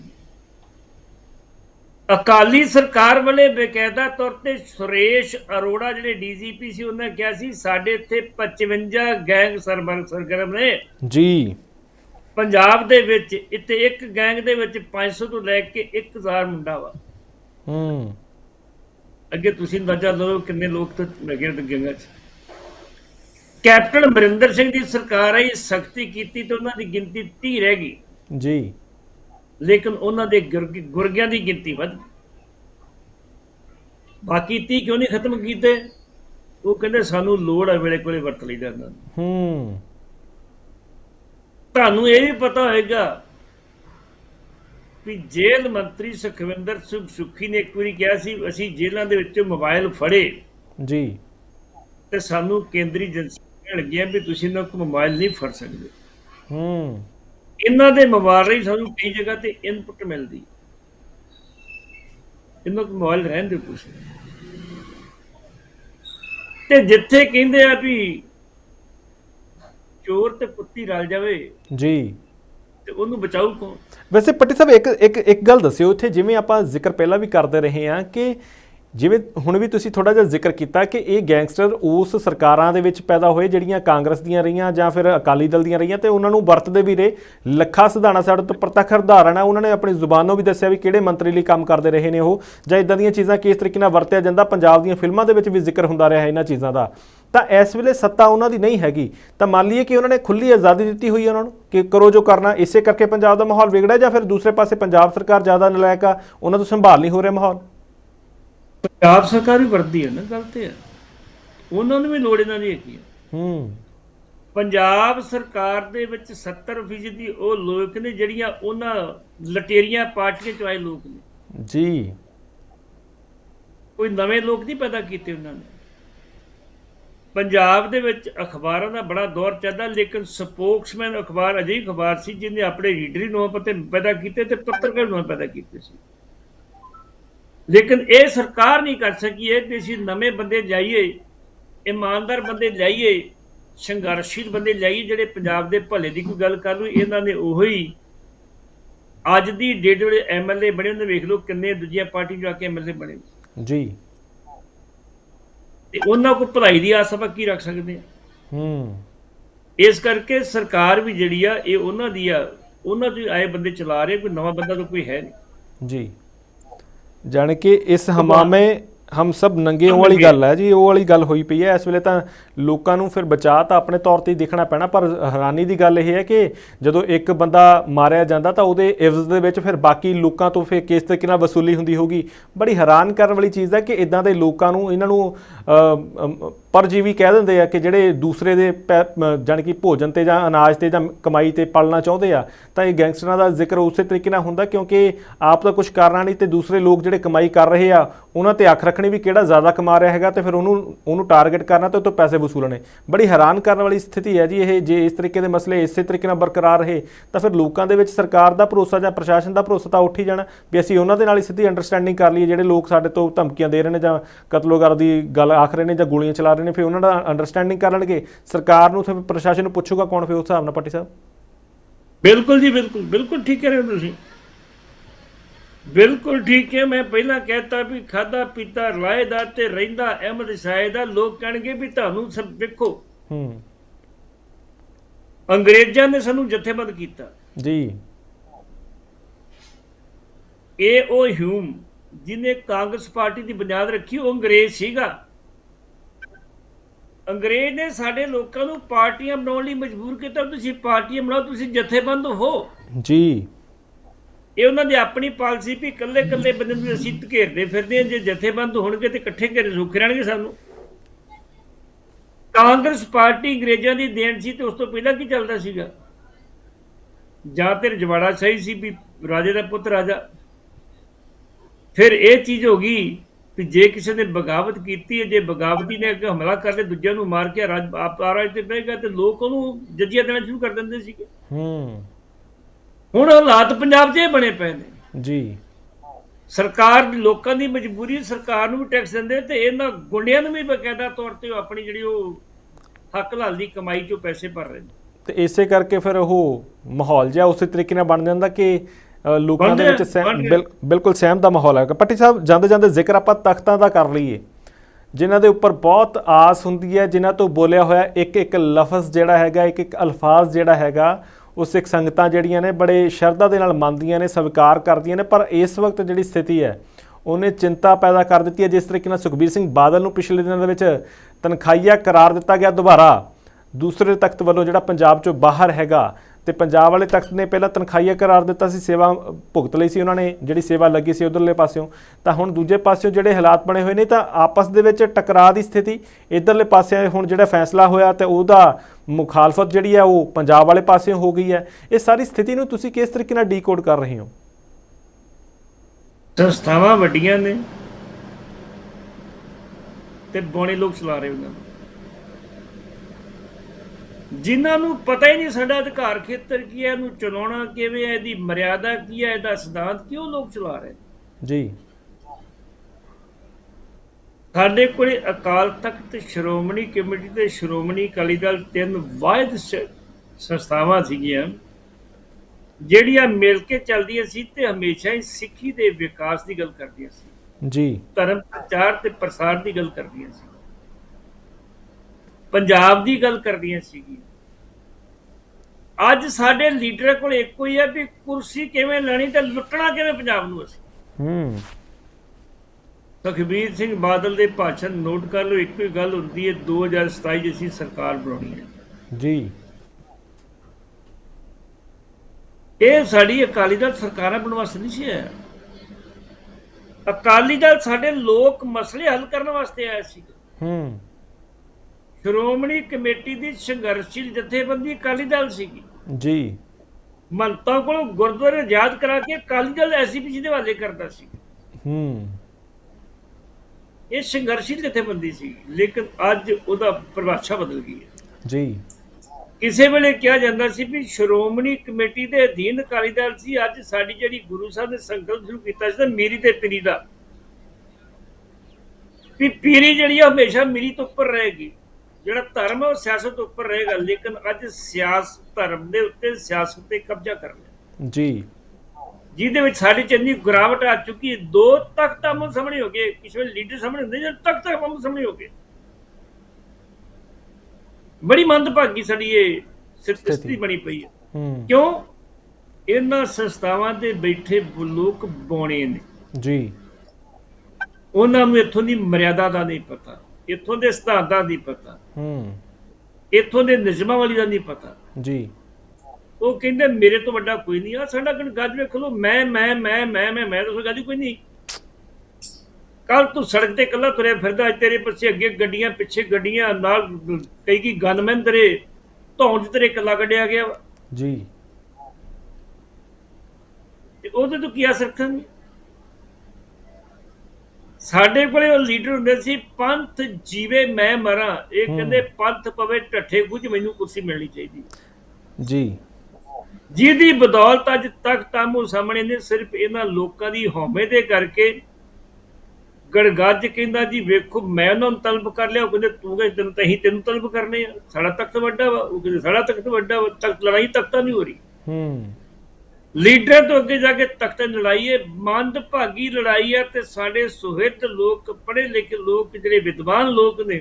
ਅਕਾਲੀ ਸਰਕਾਰ ਵੱਲੇ ਬਕਾਇਦਾ ਤੌਰ ਤੇ ਸੁਰੇਸ਼ ਅਰੋੜਾ ਜਿਹੜੇ ਡੀਜੀਪੀ ਸੀ ਉਹਨਾਂ ਕਿਹਾ ਸੀ ਸਾਡੇ ਇੱਥੇ 55 ਗੈਂਗ ਸਰਬਰ ਸਰਗਰਮ ਨੇ। ਜੀ। ਪੰਜਾਬ ਦੇ ਵਿੱਚ ਇੱਥੇ ਇੱਕ ਗੈਂਗ ਦੇ ਵਿੱਚ 500 ਤੋਂ ਲੈ ਕੇ 1000 ਮੁੰਡਾ ਵਾ। ਹੂੰ। ਅੱਗੇ ਤੁਸੀਂ ਅੰਦਾਜ਼ਾ ਲਓ ਕਿੰਨੇ ਲੋਕ ਤਾਂ ਲੱਗੇ ਗੈਂਗਾਂ 'ਚ। ਕੈਪਟਨ ਅਮਰਿੰਦਰ ਸਿੰਘ ਦੀ ਸਰਕਾਰ ਆਈ ਸਖਤੀ ਕੀਤੀ ਤੇ ਉਹਨਾਂ ਦੀ ਗਿਣਤੀ 30 ਰਹਿ ਗਈ। ਜੀ। ਲੇਕਿਨ ਉਹਨਾਂ ਦੇ ਗੁਰਗ- ਗੁਰਗਿਆਂ ਦੀ ਗਿਣਤੀ ਵੱਧ। ਬਾਕੀ 30 ਕਿਉਂ ਨਹੀਂ ਖਤਮ ਕੀਤੇ? ਉਹ ਕਹਿੰਦੇ ਸਾਨੂੰ ਲੋੜ ਹੈ ਵੇਲੇ ਕੋਲੇ ਵਰਤ ਲਈਦਾ ਇਹਨਾਂ ਹੂੰ। ਤੁਹਾਨੂੰ ਇਹ ਵੀ ਪਤਾ ਹੋਏਗਾ ਵੀ ਜੇਲ੍ਹ ਮੰਤਰੀ ਸੁਖਵਿੰਦਰ ਸਿੰਘ ਸੁੱਖੀ ਨੇ ਇੱਕ ਵਾਰੀ ਕਿਹਾ ਸੀ ਅਸੀਂ ਜੇਲ੍ਹਾਂ ਦੇ ਵਿੱਚੋਂ ਮੋਬਾਈਲ ਫੜੇ ਜੀ। ਤੇ ਸਾਨੂੰ ਕੇਂਦਰੀ ਏਜੰਸੀ ਕਹਿਣ ਲੱਗੀਆਂ ਵੀ ਤੁਸੀਂ ਇਹਨਾਂ ਕੋਲ ਮੋਬਾਈਲ ਨਹੀਂ ਫੜ ਸਕਦੇ। ਹੂੰ। ਇਹਨਾਂ ਦੇ ਮੋਬਾਈਲ ਰਹੀ ਸਾਨੂੰ ਕਈ ਜਗ੍ਹਾ ਤੇ ਇਨਪੁਟ ਮਿਲਦੀ। ਇਹਨਾਂ ਕੋਲ ਮੋਬਾਈਲ ਰਹਿਣ ਦੇ ਤੁਸੀਂ ਤੇ ਜਿੱਥੇ ਕਹਿੰਦੇ ਆ ਵੀ ਚੋਰ ਤੇ ਕੁੱਤੀ ਰਲ ਜਾਵੇ ਜੀ। ਤੇ ਉਹਨੂੰ ਬਚਾਊ ਕੌਣ? ਵੈਸੇ ਪੱਟੀ ਸਾਹਿਬ ਇੱਕ ਇੱਕ ਇੱਕ ਗੱਲ ਦੱਸਿਓ ਇੱਥੇ ਜਿਵੇਂ ਆਪਾਂ ਜ਼ਿਕਰ ਪਹਿਲਾਂ ਵੀ ਕਰਦੇ ਰਹੇ ਹਾਂ ਕਿ ਜਿਵੇਂ ਹੁਣ ਵੀ ਤੁਸੀਂ ਥੋੜਾ ਜਿਹਾ ਜ਼ਿਕਰ ਕੀਤਾ ਕਿ ਇਹ ਗੈਂਗਸਟਰ ਉਸ ਸਰਕਾਰਾਂ ਦੇ ਵਿੱਚ ਪੈਦਾ ਹੋਏ ਜਿਹੜੀਆਂ ਕਾਂਗਰਸ ਦੀਆਂ ਰਹੀਆਂ ਜਾਂ ਫਿਰ ਅਕਾਲੀ ਦਲ ਦੀਆਂ ਰਹੀਆਂ ਤੇ ਉਹਨਾਂ ਨੂੰ ਵਰਤਦੇ ਵੀ ਰਹੇ। ਲੱਖਾ ਸਿਧਾਣਾ ਸਾਡੇ ਤੋਂ ਪ੍ਰਤੱਖ ਉਦਾਹਰਣ ਹੈ। ਉਹਨਾਂ ਨੇ ਆਪਣੀ ਜ਼ੁਬਾਨੋਂ ਵੀ ਦੱਸਿਆ ਵੀ ਕਿਹੜੇ ਮੰਤਰੀ ਲਈ ਕੰਮ ਕਰਦੇ ਰਹੇ ਨੇ ਉਹ ਜਾਂ ਇਦਾਂ ਦੀਆਂ ਚੀਜ਼ਾਂ ਕਿਸ ਤਰੀਕੇ ਨਾਲ ਵਰਤਿਆ ਜਾਂਦਾ। ਪੰਜਾਬ ਦੀਆਂ ਫਿਲਮਾਂ ਦੇ ਵਿੱਚ ਵੀ ਜ਼ਿਕਰ ਹੁੰਦਾ ਰਿਹਾ ਇਹਨਾਂ ਚੀਜ਼ਾਂ ਦਾ। ਤਾਂ ਇਸ ਵੇਲੇ ਸੱਤਾ ਉਹਨਾਂ ਦੀ ਨਹੀਂ ਹੈਗੀ। ਤਾਂ ਮੰਨ ਲਈਏ ਕਿ ਉਹਨਾਂ ਨੇ ਖੁੱਲੀ ਆਜ਼ਾਦੀ ਦਿੱਤੀ ਹੋਈ ਉਹਨਾਂ ਨੂੰ ਕਿ ਕਰੋ ਜੋ ਕਰਨਾ, ਇਸੇ ਕਰਕੇ ਪੰਜਾਬ ਦਾ ਮਾਹੌਲ ਵਿਗੜਿਆ ਜਾਂ ਫਿਰ ਦੂਸਰੇ ਪਾਸੇ ਪੰਜਾਬ ਸਰਕਾਰ ਜ਼ਿਆਦਾ ਨਲਾਇਕ ਆ, ਉਹਨਾਂ ਤੋਂ ਸੰਭਾਲ ਨਹੀਂ ਹੋ ਰਿਹਾ ਮਾਹੌਲ। ਪੰਜਾਬ ਸਰਕਾਰ ਵੀ ਵਰਦੀ ਹੈ ਨਾ ਗੱਲ ਤੇ ਹੈ। ਉਹਨਾਂ ਨੂੰ ਵੀ ਲੋੜ ਇਹਨਾਂ ਦੀ ਹੈਗੀ ਹੈ। ਹੂੰ। ਪੰਜਾਬ ਸਰਕਾਰ ਦੇ ਵਿੱਚ 70% ਦੀ ਉਹ ਲੋਕ ਨੇ ਜਿਹੜੀਆਂ ਉਹਨਾਂ ਲਟੇਰੀਆਂ ਪਾਰਟੀਆਂ ਚ ਆਏ ਲੋਕ ਨੇ। ਜੀ। ਕੋਈ ਨਵੇਂ ਲੋਕ ਨਹੀਂ ਪੈਦਾ ਕੀਤੇ ਉਹਨਾਂ ਨੇ। ਪੰਜਾਬ ਦੇ ਵਿੱਚ ਅਖਬਾਰਾਂ ਦਾ ਬੜਾ ਦੌਰ ਚੱਲਦਾ ਲੇਕਿਨ ਸਪੋਕਸਮੈਨ ਅਖਬਾਰ ਅਜਿਹੀ ਅਖਬਾਰ ਸੀ ਜਿਹਨੇ ਆਪਣੇ ਰੀਡਰੀ ਨੂੰ ਪਤੇ ਪੈਦਾ ਕੀਤੇ ਤੇ ਪੱਤਰਕਾਰ ਨੂੰ ਪੈਦਾ ਕੀਤੇ ਸੀ। ਲੇਕਿਨ ਇਹ ਸਰਕਾਰ ਨਹੀਂ ਕਰ ਸਕੀ ਹੈ ਕਿ ਅਸੀਂ ਨਵੇਂ ਬੰਦੇ ਜਾਈਏ ਇਮਾਨਦਾਰ ਬੰਦੇ ਲਿਆਈਏ ਸੰਘਰਸ਼ੀਲ ਬੰਦੇ ਲਿਆਈਏ ਜਿਹੜੇ ਪੰਜਾਬ ਦੇ ਭਲੇ ਦੀ ਕੋਈ ਗੱਲ ਕਰ ਲੂ ਇਹਨਾਂ ਨੇ ਉਹੀ ਅੱਜ ਦੀ ਡੇਟ ਜਿਹੜੇ ਐਮਐਲਏ ਬਣੇ ਉਹਨੇ ਵੇਖ ਲਓ ਕਿੰਨੇ ਦੂਜੀਆਂ ਪਾਰਟੀ ਜਾ ਕੇ ਐਮਐਲਏ ਬਣੇ। ਜੀ। ਤੇ ਉਹਨਾਂ ਕੋਲ ਭਲਾਈ ਦੀ ਆਸ ਆਪਾਂ ਕੀ ਰੱਖ ਸਕਦੇ ਆ ਹੂੰ। ਇਸ ਕਰਕੇ ਸਰਕਾਰ ਵੀ ਜਿਹੜੀ ਆ ਇਹ ਉਹਨਾਂ ਦੀ ਆ ਉਹਨਾਂ ਤੋਂ ਹੀ ਆਏ ਬੰਦੇ ਚਲਾ ਰਹੇ ਕੋਈ ਨਵਾਂ ਬੰਦਾ ਤਾਂ ਕੋਈ ਹੈ ਨਹੀਂ। ਜੀ। ਜਾਣੀ ਕਿ ਇਸ ਹਮਾਮੇ ਹਮ ਸਭ ਨੰਗੇ ਉਹ ਵਾਲੀ ਗੱਲ ਹੈ ਜੀ ਉਹ ਵਾਲੀ ਗੱਲ ਹੋਈ ਪਈ ਹੈ। ਇਸ ਵੇਲੇ ਤਾਂ ਲੋਕਾਂ ਨੂੰ ਫਿਰ ਬਚਾ ਤਾਂ ਆਪਣੇ ਤੌਰ ਤੇ ਦੇਖਣਾ ਪੈਣਾ ਪਰ ਹੈਰਾਨੀ ਦੀ ਗੱਲ ਇਹ ਹੈ ਕਿ ਜਦੋਂ ਇੱਕ ਬੰਦਾ ਮਾਰਿਆ ਜਾਂਦਾ ਤਾਂ ਉਹਦੇ ਇਵਜ਼ ਦੇ ਵਿੱਚ ਫਿਰ ਬਾਕੀ ਲੋਕਾਂ ਤੋਂ ਫਿਰ ਕਿਸ ਤਰੀਕੇ ਨਾਲ ਵਸੂਲੀ ਹੁੰਦੀ ਹੋਗੀ ਬੜੀ ਹੈਰਾਨ ਕਰਨ ਵਾਲੀ ਚੀਜ਼ ਹੈ ਕਿ ਇਦਾਂ ਦੇ ਲੋਕਾਂ ਨੂੰ ਇਹਨਾਂ ਨੂੰ ਪਰਜੀਵੀ ਕਹਿ ਦਿੰਦੇ ਆ ਕਿ ਜਿਹੜੇ ਦੂਸਰੇ ਦੇ ਜਾਣੀ ਕਿ ਭੋਜਨ ਤੇ ਜਾਂ ਅਨਾਜ ਤੇ ਜਾਂ ਕਮਾਈ ਤੇ ਪਲਣਾ ਚਾਹੁੰਦੇ ਆ ਤਾਂ ਇਹ ਗੈਂਗਸਟਰਾਂ ਦਾ ਜ਼ਿਕਰ ਉਸੇ ਤਰੀਕੇ ਨਾਲ ਹੁੰਦਾ ਕਿਉਂਕਿ ਆਪ ਤਾਂ ਕੁਝ ਕਰਨਾ ਨਹੀਂ ਤੇ ਦੂਸਰੇ ਲੋਕ ਜਿਹੜੇ ਕਮਾਈ ਕਰ ਰਹੇ ਆ ਉਹਨਾਂ ਤੇ ਅੱਖ ਰੱਖਣੀ ਵੀ ਕਿਹੜਾ ਜ਼ਿਆਦਾ ਕਮਾ ਰਿਹਾ ਹੈਗਾ ਤੇ ਫਿਰ ਉਹਨੂੰ ਉਹਨੂੰ ਟਾਰਗੇਟ ਕਰਨਾ ਤੇ ਉਹ ਪੈਸੇ ਵਸੂਲਣੇ। ਬੜੀ ਹੈਰਾਨ ਕਰਨ ਵਾਲੀ ਸਥਿਤੀ ਹੈ ਜੀ, ਇਹ ਜੇ ਇਸ ਤਰੀਕੇ ਦੇ ਮਸਲੇ ਇਸੇ ਤਰੀਕੇ ਨਾਲ ਬਰਕਰਾਰ ਰਹੇ, ਤਾਂ ਫਿਰ ਲੋਕਾਂ ਦੇ ਵਿੱਚ ਸਰਕਾਰ ਦਾ ਭਰੋਸਾ ਜਾਂ ਪ੍ਰਸ਼ਾਸਨ ਦਾ ਭਰੋਸਾ ਤਾਂ ਉੱਠ ਹੀ ਜਾਣਾ ਵੀ ਅਸੀਂ ਉਹਨਾਂ ਦੇ ਨਾਲ ਹੀ ਸਿੱਧੀ ਅੰਡਰਸਟੈਂਡਿੰਗ ਕਰ ਲਈਏ, ਜਿਹੜੇ ਲੋਕ ਸਾਡੇ ਤੋਂ ਧਮਕੀਆਂ ਦੇ ਰਹੇ ਨੇ ਜਾਂ ਕਤਲੋਗਰ ਦੀ ਗੱਲ ਆਖ ਰਹੇ ਨੇ ਜਾਂ ਗੋਲੀਆਂ ਚਲਾ ਰਹੇ ਨੇ, ਫਿਰ ਉਹਨਾਂ ਦਾ ਅੰਡਰਸਟੈਂਡਿੰਗ ਕਰ ਲੈਣਗੇ। ਸਰਕਾਰ ਨੂੰ ਫਿਰ ਪ੍ਰਸ਼ਾਸਨ ਨੂੰ ਪੁੱਛੂਗਾ ਕੌਣ ਫਿਰ ਉਸ ਹਿਸਾਬ ਨਾਲ, ਪੱਟੀ ਸਾਹਿਬ? ਬਿਲਕੁਲ ਜੀ, ਬਿਲਕੁਲ ਬਿਲਕੁਲ ਠੀਕ ਕਹਿ ਰਹੇ ਹੋ ਤੁਸੀਂ। ਬਿਲਕੁਲ ਠੀਕ ਹੈ ਮੈਂ ਪਹਿਲਾਂ ਕਹਿਤਾ ਵੀ ਖਾਦਾ ਪੀਤਾ ਰਾਏਦਾਰ ਤੇ ਰਹਿੰਦਾ ਅਹਿਮਦ ਸ਼ਾਇਦ ਦਾ ਲੋਕ ਕਹਿਣਗੇ ਵੀ ਤੁਹਾਨੂੰ ਸਭ ਵੇਖੋ ਹੂੰ। ਅੰਗਰੇਜ਼ਾਂ ਨੇ ਸਾਨੂੰ ਜਥੇਬੰਦ ਕੀਤਾ। ਜੀ। ਇਹ ਉਹ ਹਿਊਮ ਜਿਹਨੇ ਕਾਂਗਰਸ ਪਾਰਟੀ ਦੀ ਬੁਨਿਆਦ ਰੱਖੀ ਉਹ ਅੰਗਰੇਜ਼ ਸੀਗਾ। ਅੰਗਰੇਜ਼ ਨੇ ਸਾਡੇ ਲੋਕਾਂ ਨੂੰ ਪਾਰਟੀਆਂ ਬਣਾਉਣ ਲਈ ਮਜਬੂਰ ਕੀਤਾ ਤੁਸੀਂ ਪਾਰਟੀਆਂ ਬਣਾਓ ਤੁਸੀਂ ਜਥੇਬੰਦ ਹੋ। ਜੀ। ਇਹ ਉਹਨਾਂ ਦੀ ਆਪਣੀ ਪਾਲਿਸੀ ਵੀ ਇਕੱਲੇ ਇਕੱਲੇ ਬੰਦੇ ਨੂੰ ਅਸੀਂ ਘੇਰਦੇ ਫਿਰਦੇ ਹਾਂ, ਜੇ ਜਥੇਬੰਦ ਹੋਣਗੇ ਤੇ ਇਕੱਠੇ ਘੇਰੇ ਸੁੱਖ ਰਹਿਣਗੇ ਸਾਨੂੰ। ਕਾਂਗਰਸ ਪਾਰਟੀ ਅੰਗਰੇਜ਼ਾਂ ਦੀ ਦੇਣ ਸੀ ਤੇ ਉਸ ਤੋਂ ਪਹਿਲਾਂ ਕੀ ਚੱਲਦਾ ਸੀਗਾ? ਜਾਂ ਤੇ ਰਜਵਾੜਾ ਸਹੀ ਸੀ ਵੀ ਰਾਜੇ ਦਾ ਪੁੱਤ ਰਾਜਾ। ਫਿਰ ਇਹ ਚੀਜ਼ ਹੋ ਗਈ ਵੀ ਜੇ ਕਿਸੇ ਨੇ ਬਗਾਵਤ ਕੀਤੀ ਹੈ, ਜੇ ਬਗਾਵਤੀ ਨੇ ਅੱਗੇ ਹਮਲਾ ਲਿਆ, ਦੂਜਿਆਂ ਨੂੰ ਮਾਰ ਕੇ ਰਾਜ ਆਪ ਰਾਜ ਤੇ ਬਹਿਗਾ ਤੇ ਲੋਕ ਉਹਨੂੰ ਜੱਜੀਆਂ ਦੇਣਾ ਸ਼ੁਰੂ ਕਰ ਦਿੰਦੇ ਸੀਗੇ। ਹੂੰ। ਹੁਣ ਹਾਲਾਤ ਪੰਜਾਬ 'ਚ ਇਹ ਬਣੇ ਪਏ ਨੇ। ਜੀ। ਸਰਕਾਰ ਦੀ ਲੋਕਾਂ ਦੀ ਮਜਬੂਰੀ ਹੈ, ਸਰਕਾਰ ਨੂੰ ਵੀ ਟੈਕਸ ਦਿੰਦੇ ਤੇ ਇਹਨਾਂ ਗੁੰਡਿਆਂ ਨੂੰ ਵੀ ਬਕਾਇਦਾ ਤੌਰ ਤੇ ਆਪਣੀ ਜਿਹੜੀ ਉਹ ਹੱਕ ਲਾਲ ਦੀ ਕਮਾਈ ਚੋਂ ਪੈਸੇ ਭਰ ਰਹੇ ਨੇ। ਤੇ ਇਸੇ ਕਰਕੇ ਫਿਰ ਉਹ ਮਾਹੌਲ ਜਿਹਾ ਉਸੇ ਤਰੀਕੇ ਨਾਲ ਬਣ ਜਾਂਦਾ ਕਿ ਲੋਕਾਂ ਦੇ ਵਿੱਚ ਬਿਲਕੁਲ ਸਹਿਮ ਦਾ ਮਾਹੌਲ ਹੈਗਾ ਪੱਟੀ ਸਾਹਿਬ ਜਾਂਦੇ ਜਾਂਦੇ ਜ਼ਿਕਰ ਆਪਾਂ ਤਖਤਾਂ ਦਾ ਕਰ ਲਈਏ। ਜਿਨ੍ਹਾਂ ਦੇ ਉੱਪਰ ਬਹੁਤ ਆਸ ਹੁੰਦੀ ਹੈ ਜਿਨ੍ਹਾਂ ਤੋਂ ਬੋਲਿਆ ਹੋਇਆ ਇੱਕ ਇੱਕ ਲਫ਼ਜ਼ ਜਿਹੜਾ ਹੈਗਾ ਇੱਕ ਇੱਕ ਅਲਫਾਜ਼ ਜਿਹੜਾ ਹੈਗਾ ਉਹ ਸਿੱਖ ਸੰਗਤਾਂ ਜਿਹੜੀਆਂ ਨੇ ਬੜੇ ਸ਼ਰਧਾ ਦੇ ਨਾਲ ਮੰਨਦੀਆਂ ਨੇ, ਸਵੀਕਾਰ ਕਰਦੀਆਂ ਨੇ, ਪਰ ਇਸ ਵਕਤ ਜਿਹੜੀ ਸਥਿਤੀ ਹੈ, ਉਹਨੇ ਚਿੰਤਾ ਪੈਦਾ ਕਰ ਦਿੱਤੀ ਹੈ, ਜਿਸ ਤਰੀਕੇ ਨਾਲ ਸੁਖਬੀਰ ਸਿੰਘ ਬਾਦਲ ਨੂੰ ਪਿਛਲੇ ਦਿਨਾਂ ਦੇ ਵਿੱਚ ਤਨਖਾਹੀਆ ਕਰਾਰ ਦਿੱਤਾ ਗਿਆ ਦੁਬਾਰਾ। ਦੂਸਰੇ ਤਖਤ ਵੱਲੋਂ ਜਿਹੜਾ ਪੰਜਾਬ ਚੋਂ ਬਾਹਰ ਹੈਗਾ ਤੇ ਪੰਜਾਬ ਵਾਲੇ ਤਖਤ ਨੇ ਪਹਿਲਾਂ ਤਨਖਾਹੀਆ ਕਰਾਰ ਦਿੱਤਾ ਸੀ, ਸੇਵਾ ਭੁਗਤ ਲਈ ਸੀ ਉਹਨਾਂ ਨੇ, ਜਿਹੜੀ ਸੇਵਾ ਲੱਗੀ ਸੀ ਉਧਰਲੇ ਪਾਸਿਓਂ। ਤਾਂ ਹੁਣ ਦੂਜੇ ਪਾਸਿਓਂ ਜਿਹੜੇ ਹਾਲਾਤ ਬਣੇ ਹੋਏ ਨੇ, ਤਾਂ ਆਪਸ ਦੇ ਵਿੱਚ ਟਕਰਾਅ ਦੀ ਸਥਿਤੀ ਇਧਰਲੇ ਪਾਸੇ ਹੁਣ ਜਿਹੜਾ ਫੈਸਲਾ ਹੋਇਆ ਤੇ ਉਹਦਾ ਮੁਖਾਲਫਤ ਜਿਹੜੀ ਹੈ ਉਹ ਪੰਜਾਬ ਵਾਲੇ ਪਾਸਿਓਂ ਹੋ ਗਈ ਹੈ। ਇਹ ਸਾਰੀ ਸਥਿਤੀ ਨੂੰ ਤੁਸੀਂ ਕਿਸ ਤਰੀਕੇ ਨਾਲ ਡੀਕੋਡ ਕਰ ਰਹੇ ਹੋ? ਸੰਸਥਾਵਾਂ ਵੱਡੀਆਂ ਨੇ ਤੇ ਬੋਣੇ ਲੋਕ ਚਲਾ ਰਹੇ ਉਹਨਾਂ ਜਿਨ੍ਹਾਂ ਨੂੰ ਪਤਾ ਹੀ ਨਹੀਂ ਸਾਡਾ ਅਧਿਕਾਰ ਖੇਤਰ ਕੀ ਹੈ ਇਹਨੂੰ ਚਲਾਉਣਾ ਕਿਵੇਂ ਹੈ ਇਹਦੀ ਮਰਿਆਦਾ ਕੀ ਹੈ ਇਹਦਾ ਸਿਧਾਂਤ ਕਿਉਂ ਲੋਕ ਚਲਾ ਰਹੇ ਜੀ। ਸਾਡੇ ਕੋਲੇ ਅਕਾਲ ਤਖਤ ਸ਼੍ਰੋਮਣੀ ਕਮੇਟੀ ਤੇ ਸ਼੍ਰੋਮਣੀ ਅਕਾਲੀ ਦਲ ਤਿੰਨ ਵਾਹਿਦ ਸ- ਸੰਸਥਾਵਾਂ ਸੀਗੀਆਂ ਜਿਹੜੀਆਂ ਮਿਲ ਕੇ ਚੱਲਦੀਆਂ ਸੀ ਤੇ ਹਮੇਸ਼ਾ ਹੀ ਸਿੱਖੀ ਦੇ ਵਿਕਾਸ ਦੀ ਗੱਲ ਕਰਦੀਆਂ ਸੀ। ਜੀ। ਧਰਮ ਪ੍ਰਚਾਰ ਤੇ ਪ੍ਰਸਾਰ ਦੀ ਗੱਲ ਕਰਦੀਆਂ ਸੀ। ਪੰਜਾਬ ਦੀ ਗੱਲ ਕਰਦੀਆਂ ਸੀਗੀਆਂ। ਅੱਜ ਸਾਡੇ ਲੀਡਰਾਂ ਕੋਲ ਇੱਕੋ ਹੀ ਹੈ ਵੀ ਕੁਰਸੀ ਕਿਵੇਂ ਲੈਣੀ ਤੇ ਲੁੱਟਣਾ ਕਿਵੇਂ ਪੰਜਾਬ ਨੂੰ ਅਸੀਂ। ਹੂੰ। ਸੁਖਬੀਰ ਸਿੰਘ ਬਾਦਲ ਦੇ ਭਾਸ਼ਣ ਨੋਟ ਕਰ ਲਓ ਇੱਕੋ ਹੀ ਗੱਲ ਹੁੰਦੀ ਹੈ 2027 'ਚ ਅਸੀਂ ਸਰਕਾਰ ਬਣਾਉਣੀ ਹੈ। ਜੀ। ਇਹ ਸਾਡੀ ਅਕਾਲੀ ਦਲ ਸਰਕਾਰਾਂ ਬਣਾਉਣ ਵਾਸਤੇ ਨਹੀਂ ਸੀ ਆਇਆ। ਅਕਾਲੀ ਦਲ ਸਾਡੇ ਲੋਕ ਮਸਲੇ ਹੱਲ ਕਰਨ ਵਾਸਤੇ ਆਇਆ ਸੀ। ਹੂੰ। ਸ਼੍ਰੋਮਣੀ ਕਮੇਟੀ ਦੀ ਸੰਘਰਸ਼ੀਲ ਜਥੇਬੰਦੀ ਅਕਾਲੀ ਦਲ ਸੀਗੀ। ਜੀ। ਮੰਤਾਂ ਕੋਲ ਗੁਰਦੁਆਰੇ ਯਾਦ ਕਰਾ ਕੇ ਅਕਾਲੀ ਦਲ ਐਸਪੀਜੀ ਦੇ ਹਵਾਲੇ ਕਰਦਾ ਸੀ। ਹੂੰ। ਇਹ ਸੰਘਰਸ਼ੀਲ ਜਥੇਬੰਦੀ ਸੀ ਲੇਕਿਨ ਅੱਜ ਉਹਦਾ ਪਰਿਭਾਸ਼ਾ ਬਦਲ ਗਈ ਹੈ। ਜੀ। ਕਿਸੇ ਵੇਲੇ ਕਿਹਾ ਜਾਂਦਾ ਸੀ ਵੀ ਸ਼੍ਰੋਮਣੀ ਕਮੇਟੀ ਦੇ ਅਧੀਨ ਅਕਾਲੀ ਦਲ ਸੀ ਅੱਜ ਸਾਡੀ ਜਿਹੜੀ ਗੁਰੂ ਸਾਹਿਬ ਨੇ ਸੰਕਲਪ ਸ਼ੁਰੂ ਕੀਤਾ ਸੀ ਤਾਂ ਮੀਰੀ ਤੇ ਪੀਰੀ ਦਾ। ਵੀ ਪੀਰੀ ਜਿਹੜੀ ਹਮੇਸ਼ਾ ਮੀਰੀ ਤੋਂ ਉੱਪਰ ਰਹੇਗੀ। ਜਿਹੜਾ ਧਰਮ ਉਹ ਸਿਆਸਤ ਉੱਪਰ ਰਹੇਗਾ ਲੇਕਿਨ ਅੱਜ ਸਿਆਸਤ ਧਰਮ ਦੇ ਉੱਤੇ ਸਿਆਸਤ ਤੇ ਕਬਜ਼ਾ ਕਰ ਲਿਆ। ਜੀ। ਜਿਹਦੇ ਵਿੱਚ ਸਾਡੀ ਚੰਨੀ ਗਿਰਾਵਟ ਆ ਚੁੱਕੀ ਹੈ ਦੋ ਤਖਤ ਆਮੋ ਸਾਹਮਣੇ ਹੋ ਗਏ ਕਿਸੇ ਵੇਲੇ ਲੀਡਰ ਸਾਹਮਣੇ ਹੁੰਦੇ ਜਦ ਤਖਤ ਆਮੋ ਸਾਹਮਣੇ ਹੋ ਗਏ। ਬੜੀ ਮੰਦਭਾਗੀ ਸਾਡੀ ਇਹ ਸਥਿਤੀ। ਬਣੀ ਪਈ ਹੈ। ਕਿਉਂ? ਇਹਨਾਂ ਸੰਸਥਾਵਾਂ ਤੇ ਬੈਠੇ ਲੋਕ ਬੋਣੇ ਨੇ। ਜੀ। ਉਹਨਾਂ ਨੂੰ ਇੱਥੋਂ ਦੀ ਮਰਿਆਦਾ ਦਾ ਨਹੀਂ ਪਤਾ ਇੱਥੋਂ ਦੇ ਸਿਧਾਂਤਾਂ ਦੀ ਪਤਾ। ਹੂੰ। ਇੱਥੋਂ ਦੇ ਨਿਯਮਾਵਲੀ ਦਾ ਨਹੀਂ ਪਤਾ। ਜੀ। ਉਹ ਕਹਿੰਦੇ ਮੇਰੇ ਤੋਂ ਵੱਡਾ ਕੋਈ ਨਹੀਂ। ਆ ਸਾਡਾ ਕਣ ਗੱਜ ਵੇਖ ਲੋ ਮੈਂ ਮੈਂ ਮੈਂ ਮੈਂ ਮੈਂ ਮੈਂ ਤਾਂ ਗੱਜ ਕੋਈ ਨਹੀਂ। ਕੱਲ ਤੂੰ ਸੜਕ ਤੇ ਇਕੱਲਾ ਤੁਰਿਆ ਫਿਰਦਾ ਅੱਜ ਤੇਰੇ ਪਿੱਛੇ ਅੱਗੇ ਗੱਡੀਆਂ ਪਿੱਛੇ ਗੱਡੀਆਂ ਨਾਲ ਕਈ ਕੀ ਗਨਮੈਨ ਤੇਰੇ ਧੌਣ ਤੇਰੇ ਇਕੱਲਾ ਕੱਢਿਆ ਗਿਆ। ਜੀ। ਤੇ ਉਹਦੇ ਤੋਂ ਕੀ ਅਸਰ ਰੱਖਾਂਗੇ ਸਾਡੇ ਕੋਲੇ ਉਹ ਲੀਡਰ ਹੁੰਦੇ ਸੀ ਪੰਥ ਜੀਵੇ ਮੈਂ ਮਰਾਂ। ਇਹ। ਕਹਿੰਦੇ ਪੰਥ ਪਵੇ ਢੱਠੇ ਕੁਝ ਮੈਨੂੰ ਕੁਰਸੀ ਮਿਲਣੀ ਚਾਹੀਦੀ। ਜੀ। ਜਿਹਦੀ ਬਦੌਲਤ ਅੱਜ ਤੱਕ ਤਾਮੂ ਸਾਹਮਣੇ ਨੇ ਸਿਰਫ ਇਹਨਾਂ ਲੋਕਾਂ ਦੀ ਹਉਮੈ ਦੇ ਕਰਕੇ। ਗੜਗੱਜ ਕਹਿੰਦਾ ਜੀ ਵੇਖੋ ਮੈਂ ਉਹਨਾਂ ਨੂੰ ਤਲਬ ਕਰ ਲਿਆ ਉਹ ਕਹਿੰਦੇ ਤੂੰ ਕਹਿੰਦੇ ਤੈਨੂੰ ਤਹੀਂ ਤੈਨੂੰ ਤਲਬ ਕਰਨੇ ਆ। ਸਾਡਾ ਤਖਤ ਵੱਡਾ ਵਾ ਉਹ ਕਹਿੰਦੇ ਸਾਡਾ ਤਖਤ ਵੱਡਾ ਵਾ ਤਖਤ ਲੜਾਈ ਤਖਤਾਂ ਨਹੀਂ ਹੋ ਰਹੀ। ਹੂੰ। ਲੀਡਰ ਤੋਂ ਅੱਗੇ ਜਾ ਕੇ ਤਖਤ ਲੜਾਈ ਹੈ ਮੰਦ ਭਾਗੀ ਲੜਾਈ ਹੈ ਤੇ ਸਾਡੇ ਸੁਹਿਰਦ ਲੋਕ ਪੜ੍ਹੇ ਲਿਖੇ ਲੋਕ ਜਿਹੜੇ ਵਿਦਵਾਨ ਲੋਕ ਨੇ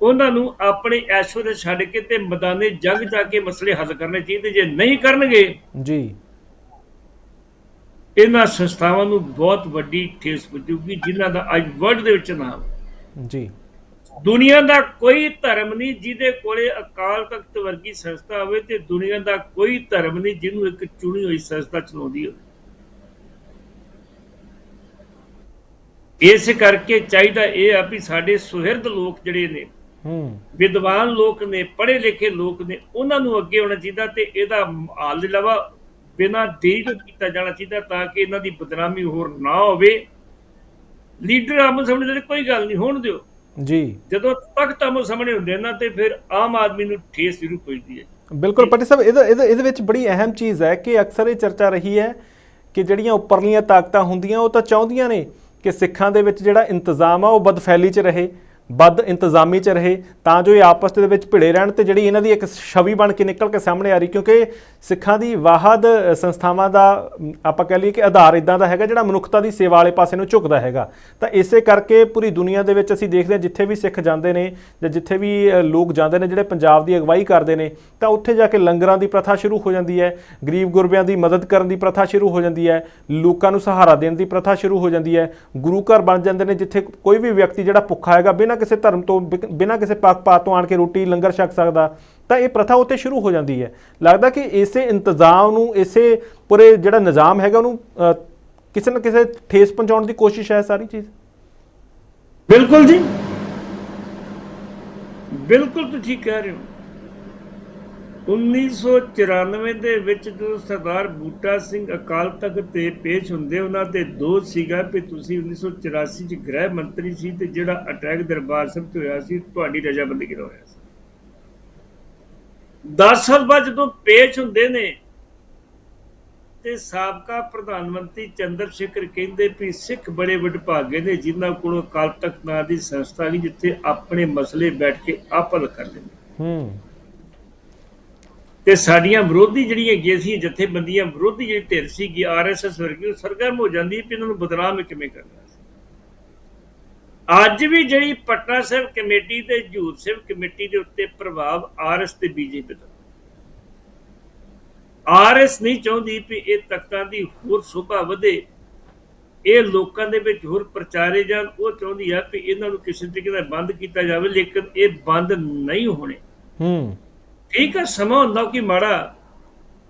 ਉਹਨਾਂ ਨੂੰ ਆਪਣੇ ਐਸ਼ਵਰ ਛੱਡ ਕੇ ਤੇ ਮੈਦਾਨੇ ਜੰਗ ਜਾ ਕੇ ਮਸਲੇ ਹੱਲ ਕਰਨੇ ਚਾਹੀਦੇ ਜੇ ਨਹੀਂ ਕਰਨਗੇ ਜੀ ਇਹਨਾਂ ਸੰਸਥਾਵਾਂ ਨੂੰ ਬਹੁਤ ਵੱਡੀ ਠੇਸ ਪਹੁੰਚੂਗੀ ਜਿਨ੍ਹਾਂ ਦਾ ਅੱਜ ਵਰਲਡ ਦੇ ਵਿੱਚ ਨਾਮ। ਜੀ ਦੁਨੀਆ ਦਾ ਕੋਈ ਧਰਮ ਨਹੀਂ ਜਿਹਦੇ ਕੋਲੇ ਅਕਾਲ ਤਖਤ ਵਰਗੀ ਸੰਸਥਾ ਹੋਵੇ ਤੇ ਦੁਨੀਆ ਦਾ ਕੋਈ ਧਰਮ ਨਹੀਂ ਜਿਹਨੂੰ ਇੱਕ ਚੁਣੀ ਹੋਈ ਸੰਸਥਾ ਚਲਾਉਂਦੀ ਹੋਵੇ। ਇਸ ਕਰਕੇ ਚਾਹੀਦਾ ਇਹ ਆ ਵੀ ਸਾਡੇ ਸੁਹਿਰਦ ਲੋਕ ਜਿਹੜੇ ਨੇ ਹੂੰ। ਵਿਦਵਾਨ ਲੋਕ ਨੇ ਪੜ੍ਹੇ ਲਿਖੇ ਲੋਕ ਨੇ ਉਹਨਾਂ ਨੂੰ ਅੱਗੇ ਆਉਣਾ ਚਾਹੀਦਾ ਤੇ ਇਹਦਾ ਹਾਲ ਇਲਾਵਾ ਬਿਨਾਂ ਦੇਰੀ ਤੋਂ ਕੀਤਾ ਜਾਣਾ ਚਾਹੀਦਾ ਤਾਂ ਕਿ ਇਹਨਾਂ ਦੀ ਬਦਨਾਮੀ ਹੋਰ ਨਾ ਹੋਵੇ। ਲੀਡਰ ਆਮੋ ਸਾਹਮਣੇ ਦੇ ਕੋਈ ਗੱਲ ਨਹੀਂ ਹੋਣ ਦਿਓ। ਜੀ। ਜਦੋਂ ਤਖਤ ਆਮੋ ਸਾਹਮਣੇ ਹੁੰਦੇ ਨਾ ਤੇ ਫਿਰ ਆਮ ਆਦਮੀ ਨੂੰ ਠੇਸ ਜ਼ਰੂਰ ਪਹੁੰਚਦੀ ਹੈ। ਬਿਲਕੁਲ ਪੱਟੀ ਸਾਹਿਬ ਇਹਦਾ ਇਹਦਾ- ਇਹਦੇ ਵਿੱਚ ਬੜੀ ਅਹਿਮ ਚੀਜ਼ ਹੈ ਕਿ ਅਕਸਰ ਇਹ ਚਰਚਾ ਰਹੀ ਹੈ ਕਿ ਜਿਹੜੀਆਂ ਉੱਪਰਲੀਆਂ ਤਾਕਤਾਂ ਹੁੰਦੀਆਂ ਉਹ ਤਾਂ ਚਾਹੁੰਦੀਆਂ ਨੇ ਕਿ ਸਿੱਖਾਂ ਦੇ ਵਿੱਚ ਜਿਹੜਾ ਇੰਤਜ਼ਾਮ ਆ ਉਹ ਬਦਫੈਲੀ 'ਚ ਰਹੇ। ਬਦ ਇੰਤਜ਼ਾਮੀ 'ਚ ਰਹੇ, ਤਾਂ ਜੋ ਇਹ ਆਪਸ ਦੇ ਵਿੱਚ ਭਿੜੇ ਰਹਿਣ ਤੇ ਜਿਹੜੀ ਇਹਨਾਂ ਦੀ ਇੱਕ ਛਵੀ ਬਣ ਕੇ ਨਿਕਲ ਕੇ ਸਾਹਮਣੇ ਆ ਰਹੀ, ਕਿਉਂਕਿ ਸਿੱਖਾਂ ਦੀ ਵਾਹਦ ਸੰਸਥਾਵਾਂ ਦਾ ਆਪਾਂ ਕਹਿ ਲਈਏ ਕਿ ਆਧਾਰ ਇਦਾਂ ਦਾ ਹੈਗਾ ਜਿਹੜਾ ਮਨੁੱਖਤਾ ਦੀ ਸੇਵਾ ਵਾਲੇ ਪਾਸੇ ਨੂੰ ਝੁਕਦਾ ਹੈਗਾ। ਤਾਂ ਇਸੇ ਕਰਕੇ ਪੂਰੀ ਦੁਨੀਆ ਦੇ ਵਿੱਚ ਅਸੀਂ ਦੇਖਦੇ ਹਾਂ ਜਿੱਥੇ ਵੀ ਸਿੱਖ ਜਾਂਦੇ ਨੇ ਜਾਂ ਜਿੱਥੇ ਵੀ ਲੋਕ ਜਾਂਦੇ ਨੇ ਜਿਹੜੇ ਪੰਜਾਬ ਦੀ ਅਗਵਾਈ ਕਰਦੇ ਨੇ, ਤਾਂ ਉੱਥੇ ਜਾ ਕੇ ਲੰਗਰਾਂ ਦੀ ਪ੍ਰਥਾ ਸ਼ੁਰੂ ਹੋ ਜਾਂਦੀ ਹੈ, ਗਰੀਬ ਗੁਰਬਿਆਂ ਦੀ ਮਦਦ ਕਰਨ ਦੀ ਪ੍ਰਥਾ ਸ਼ੁਰੂ ਹੋ ਜਾਂਦੀ ਹੈ, ਲੋਕਾਂ ਨੂੰ ਸਹਾਰਾ ਦੇਣ ਦੀ ਪ੍ਰਥਾ ਸ਼ੁਰੂ ਹੋ ਜਾਂਦੀ ਹੈ, ਗੁਰੂ ਘਰ ਬਣ ਜਾਂਦੇ ਨੇ ਜਿੱਥੇ ਕੋਈ ਵੀ ਵਿਅਕਤੀ ਜਿਹੜਾ ਭੁੱਖਾ ਹੈਗਾ, ਬਿਨਾਂ ਕਿਸੇ ਧਰਮ ਤੋਂ ਬਿਨਾਂ ਕਿਸੇ ਪੱਖਪਾਤ ਤੋਂ ਆਣ ਕੇ ਰੋਟੀ ਲੰਗਰ ਛਕ ਸਕਦਾ ਤਾਂ ਇਹ ਪ੍ਰਥਾ ਉੱਥੇ ਸ਼ੁਰੂ ਹੋ ਜਾਂਦੀ ਹੈ। ਲੱਗਦਾ ਕਿ ਇਸੇ ਇੰਤਜ਼ਾਮ ਨੂੰ ਇਸੇ ਪੂਰੇ ਜਿਹੜਾ ਨਿਜ਼ਾਮ ਹੈਗਾ ਉਹਨੂੰ ਅ, ਕਿਸੇ ਨਾ ਕਿਸੇ ਠੇਸ ਪਹੁੰਚਾਉਣ ਦੀ ਕੋਸ਼ਿਸ਼ ਹੈ ਸਾਰੀ ਚੀਜ਼? ਬਿਲਕੁਲ ਜੀ। ਬਿਲਕੁਲ ਤੁਸੀਂ ਕਹਿ ਰਹੇ ਹੋ। 1994 ਦੇ ਵਿੱਚ ਜਦੋਂ ਸਰਦਾਰ ਬੂਟਾ ਸਿੰਘ ਅਕਾਲ ਤਖਤ ਤੇ ਪੇਸ਼ ਹੁੰਦੇ ਉਹਨਾਂ ਤੇ ਦੋਸ਼ ਸੀਗਾ ਕਿ ਤੁਸੀਂ 1984 ਚ ਗ੍ਰਹਿ ਮੰਤਰੀ ਸੀ ਤੇ ਜਿਹੜਾ ਅਟੈਕ ਦਰਬਾਰ ਸਾਹਿਬ ਤੇ ਹੋਇਆ ਸੀ, ਤੁਹਾਡੀ ਰਜਾਮੰਦੀ ਨਾਲ ਹੋਇਆ ਸੀ? 10 ਸਾਲ ਬਾਅਦ ਜਦੋਂ ਪੇਸ਼ ਹੁੰਦੇ ਨੇ ਤੇ ਸਾਬਕਾ ਪ੍ਰਧਾਨ ਮੰਤਰੀ ਚੰਦਰ ਸ਼ੇਖਰ ਕਹਿੰਦੇ ਵੀ ਸਿੱਖ ਬੜੇ ਵਡਭਾਗੇ ਨੇ, ਜਿਨ੍ਹਾਂ ਕੋਲੋਂ ਅਕਾਲ ਤਖਤ ਨਾਂ ਦੀ ਸੰਸਥਾ ਨਹੀਂ ਜਿੱਥੇ ਆਪਣੇ ਮਸਲੇ ਬੈਠ ਕੇ ਆਪਲ ਹੱਲ ਕਰ ਲੈਂਦੇ ਹੂੰ। ਤੇ ਸਾਡੀਆਂ ਵਿਰੋਧੀ ਜਿਹੜੀਆਂ ਹੈਗੀਆਂ ਸੀ, ਜਥੇਬੰਦੀਆਂ ਵਿਰੋਧੀ ਜਿਹੜੀ ਧਿਰ ਸੀਗੀ ਆਰਐਸਐਸ ਵਰਗੀ ਸਰਗਰਮ ਹੋ ਜਾਂਦੀ ਵੀ ਇਹਨਾਂ ਨੂੰ ਬਦਨਾਮ ਕਿਵੇਂ ਕਰਨਾ ਸੀ। ਅੱਜ ਵੀ ਜਿਹੜੀ ਪਟਨਾ ਸਾਹਿਬ ਕਮੇਟੀ ਤੇ ਹਜੂਰ ਸਾਹਿਬ ਕਮੇਟੀ ਦੇ ਉੱਤੇ ਪ੍ਰਭਾਵ ਆਰਐਸ ਤੇ ਬੀਜੇਪੀ ਦਾ। ਆਰਐਸ ਨਹੀਂ ਚਾਹੁੰਦੀ ਵੀ ਇਹ ਤਖਤਾਂ ਦੀ ਹੋਰ ਸ਼ੋਭਾ ਵਧੇ। ਇਹ ਲੋਕਾਂ ਦੇ ਵਿੱਚ ਹੋਰ ਪ੍ਰਚਾਰੇ ਜਾਣ, ਉਹ ਚਾਹੁੰਦੀ ਆ ਵੀ ਇਹਨਾਂ ਨੂੰ ਕਿਸੇ ਤਰੀਕੇ ਨਾਲ ਬੰਦ ਕੀਤਾ ਜਾਵੇ, ਲੇਕਿਨ ਇਹ ਬੰਦ ਨਹੀਂ ਹੋਣੇ। ਹੂੰ। ਠੀਕ ਆ ਸਮਾਂ ਹੁੰਦਾ ਕਿ ਮਾੜਾ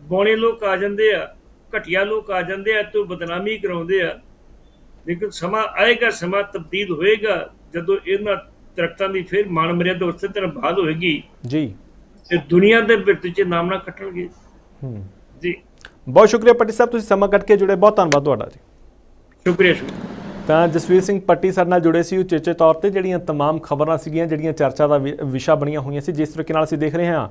ਬੋਣੇ ਲੋਕ ਆ ਜਾਂਦੇ ਆ ਘਟੀਆ ਲੋਕ ਆ ਜਾਂਦੇ ਆ ਤੇ ਬਦਨਾਮੀ ਕਰਾਉਂਦੇ ਆ। ਲੇਕਿਨ ਸਮਾਂ ਆਏਗਾ ਸਮਾਂ ਤਬਦੀਲ ਹੋਏਗਾ ਜਦੋਂ ਇਹਨਾਂ ਦਰਖਤਾਂ ਦੀ ਫਿਰ ਮਾਨ ਮਰਿਆਦਾ ਉਸੇ ਤਰ੍ਹਾਂ ਬਹਾਲ ਹੋਏਗੀ। ਜੀ। ਤੇ ਦੁਨੀਆ ਦੇ ਵਿੱਚ ਚ ਨਾਮ ਨਾ ਕੱਟਣਗੇ ਹੂੰ। ਜੀ। ਬਹੁਤ ਸ਼ੁਕਰੀਆ ਪੱਟੀ ਸਾਹਿਬ ਤੁਸੀਂ ਸਮਾਂ ਕੱਢ ਕੇ ਜੁੜੇ। ਬਹੁਤ ਧੰਨਵਾਦ ਤੁਹਾਡਾ ਜੀ। ਸ਼ੁਕਰੀਆ ਸ਼ੁਕਰੀਆ। ਤਾਂ ਜਸਵੀਰ ਸਿੰਘ ਪੱਟੀ ਸਾਡੇ ਨਾਲ ਜੁੜੇ ਸੀ ਉਚੇਚੇ ਤੌਰ ਤੇ ਜਿਹੜੀਆਂ तमाम ਖਬਰਾਂ ਸੀਗੀਆਂ ਜਿਹੜੀਆਂ ਚਰਚਾ ਦਾ ਵਿ- ਵਿਸ਼ਾ ਬਣੀਆਂ ਹੋਈਆਂ ਸੀ ਜਿਸ ਤਰੀਕੇ ਨਾਲ ਅਸੀਂ ਦੇਖ ਰਹੇ ਹਾਂ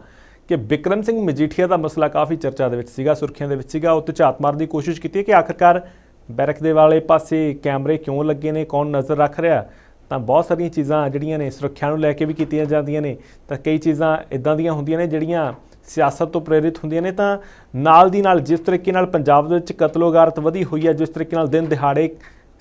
ਕਿ ਵਿਕਰਮ ਸਿੰਘ ਮਜੀਠੀਆ ਦਾ ਮਸਲਾ ਕਾਫੀ ਚਰਚਾ ਦੇ ਵਿੱਚ ਸੀਗਾ ਸੁਰਖੀਆਂ ਦੇ ਵਿੱਚ ਸੀਗਾ ਉੱਤੇ ਝਾਤ ਮਾਰਨ ਦੀ ਕੋਸ਼ਿਸ਼ ਕੀਤੀ ਹੈ ਕਿ ਆਖਰਕਾਰ ਬੈਰਕ ਦੇ ਵਾਲੇ ਪਾਸੇ ਕੈਮਰੇ ਕਿਉਂ ਲੱਗੇ ਨੇ ਕੌਣ ਨਜ਼ਰ ਰੱਖ ਰਿਹਾ ਤਾਂ ਬਹੁਤ ਸਾਰੀਆਂ ਚੀਜ਼ਾਂ ਜਿਹੜੀਆਂ ਨੇ ਸੁਰੱਖਿਆ ਨੂੰ ਲੈ ਕੇ ਵੀ ਕੀਤੀਆਂ ਜਾਂਦੀਆਂ ਨੇ ਤਾਂ ਕਈ ਚੀਜ਼ਾਂ ਇਦਾਂ ਦੀਆਂ ਹੁੰਦੀਆਂ ਨੇ ਜਿਹੜੀਆਂ ਸਿਆਸਤ ਤੋਂ ਪ੍ਰੇਰਿਤ ਹੁੰਦੀਆਂ ਨੇ ਤਾਂ ਨਾਲ ਦੀ ਨਾਲ ਜਿਸ ਤਰੀਕੇ ਨਾਲ ਪੰਜਾਬ ਦੇ ਵਿੱਚ ਕਤਲੋਗਾਰਤ ਵਧੀ ਹੋਈ ਹੈ ਜਿਸ ਤਰੀਕੇ ਨਾਲ ਦਿਨ ਦਿਹਾੜੇ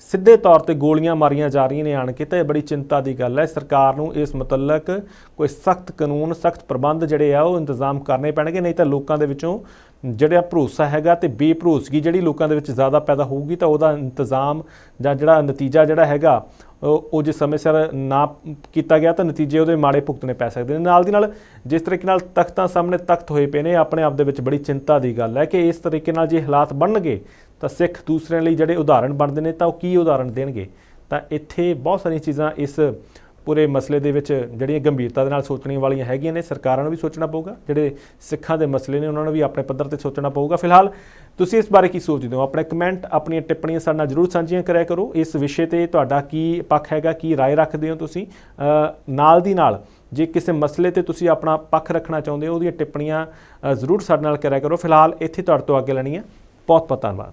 ਸਿੱਧੇ ਤੌਰ ਤੇ ਗੋਲੀਆਂ ਮਾਰੀਆਂ ਜਾ ਰਹੀਆਂ ਨੇ ਆਣ ਕੇ, ਤਾਂ ਇਹ ਬੜੀ ਚਿੰਤਾ ਦੀ ਗੱਲ ਹੈ। ਸਰਕਾਰ ਨੂੰ ਇਸ ਮੁਤਲਕ ਕੋਈ ਸਖਤ ਕਾਨੂੰਨ, ਸਖਤ ਪ੍ਰਬੰਧ ਜਿਹੜੇ ਆ, ਉਹ ਇੰਤਜ਼ਾਮ ਕਰਨੇ ਪੈਣਗੇ। ਨਹੀਂ ਤਾਂ ਲੋਕਾਂ ਦੇ ਵਿੱਚੋਂ ਜਿਹੜਾ ਭਰੋਸਾ ਹੈਗਾ ਤੇ ਬੇਭਰੋਸਗੀ ਜਿਹੜੀ ਲੋਕਾਂ ਦੇ ਵਿੱਚ ਜ਼ਿਆਦਾ ਪੈਦਾ ਹੋਊਗੀ, ਤਾਂ ਉਹਦਾ ਇੰਤਜ਼ਾਮ ਜਾਂ ਜਿਹੜਾ ਨਤੀਜਾ ਜਿਹੜਾ ਹੈਗਾ, ਉਹ ਜੇ ਸਮੇਂ ਸਿਰ ਨਾ ਕੀਤਾ ਗਿਆ, ਤਾਂ ਨਤੀਜੇ ਉਹਦੇ ਮਾੜੇ ਭੁਗਤਣੇ ਪੈ ਸਕਦੇ ਨੇ। ਨਾਲ ਦੀ ਨਾਲ ਜਿਸ ਤਰੀਕੇ ਨਾਲ ਤਖਤਾਂ ਸਾਹਮਣੇ ਤਖਤ ਹੋਏ ਪਏ ਨੇ, ਆਪਣੇ ਆਪ ਦੇ ਵਿੱਚ ਬੜੀ ਚਿੰਤਾ ਦੀ ਗੱਲ ਹੈ ਕਿ ਇਸ ਤਰੀਕੇ ਨਾਲ ਜੇ ਹਾਲਾਤ ਬਣਨਗੇ ਤਾਂ ਸਿੱਖ ਦੂਸਰਿਆਂ ਲਈ ਜਿਹੜੇ ਉਦਾਹਰਣ ਬਣਦੇ ਨੇ ਤਾਂ ਉਹ ਕੀ ਉਦਾਹਰਣ ਦੇਣਗੇ ਤਾਂ ਇੱਥੇ ਬਹੁਤ ਸਾਰੀਆਂ ਚੀਜ਼ਾਂ ਇਸ ਪੂਰੇ ਮਸਲੇ ਦੇ ਵਿੱਚ ਜਿਹੜੀਆਂ ਗੰਭੀਰਤਾ ਦੇ ਨਾਲ ਸੋਚਣੀਆਂ ਵਾਲੀਆਂ ਹੈਗੀਆਂ ਨੇ ਸਰਕਾਰਾਂ ਨੂੰ ਵੀ ਸੋਚਣਾ ਪਊਗਾ ਜਿਹੜੇ ਸਿੱਖਾਂ ਦੇ ਮਸਲੇ ਨੇ ਉਹਨਾਂ ਨੂੰ ਵੀ ਆਪਣੇ ਪੱਧਰ ਤੇ ਸੋਚਣਾ ਪਊਗਾ ਫਿਲਹਾਲ ਤੁਸੀਂ ਇਸ ਬਾਰੇ ਕੀ ਸੋਚਦੇ ਹੋ ਆਪਣੇ ਕਮੈਂਟ ਆਪਣੀਆਂ ਟਿੱਪਣੀਆਂ ਸਾਡੇ ਨਾਲ ਜਰੂਰ ਸਾਂਝੀਆਂ ਕਰਿਆ ਕਰੋ ਇਸ ਵਿਸ਼ੇ ਤੇ ਤੁਹਾਡਾ ਕੀ ਪੱਖ ਹੈਗਾ ਕੀ رائے ਰੱਖਦੇ ਹੋ ਤੁਸੀਂ ਅ, ਨਾਲ ਦੀ ਨਾਲ ਜੇ ਕਿਸੇ ਮਸਲੇ ਤੇ ਤੁਸੀਂ ਆਪਣਾ ਪੱਖ ਰੱਖਣਾ ਚਾਹੁੰਦੇ ਹੋ ਉਹਦੀਆਂ ਟਿੱਪਣੀਆਂ ਅ, ਜ਼ਰੂਰ ਸਾਡੇ ਨਾਲ ਕਰਿਆ ਕਰੋ ਫਿਲਹਾਲ ਇੱਥੇ ਤੁਹਾਡੇ ਤੋਂ ਅੱਗੇ ਲੈਣੀ ਹੈ ਬਹੁਤ ਬਹੁਤ ਧੰਨਵਾਦ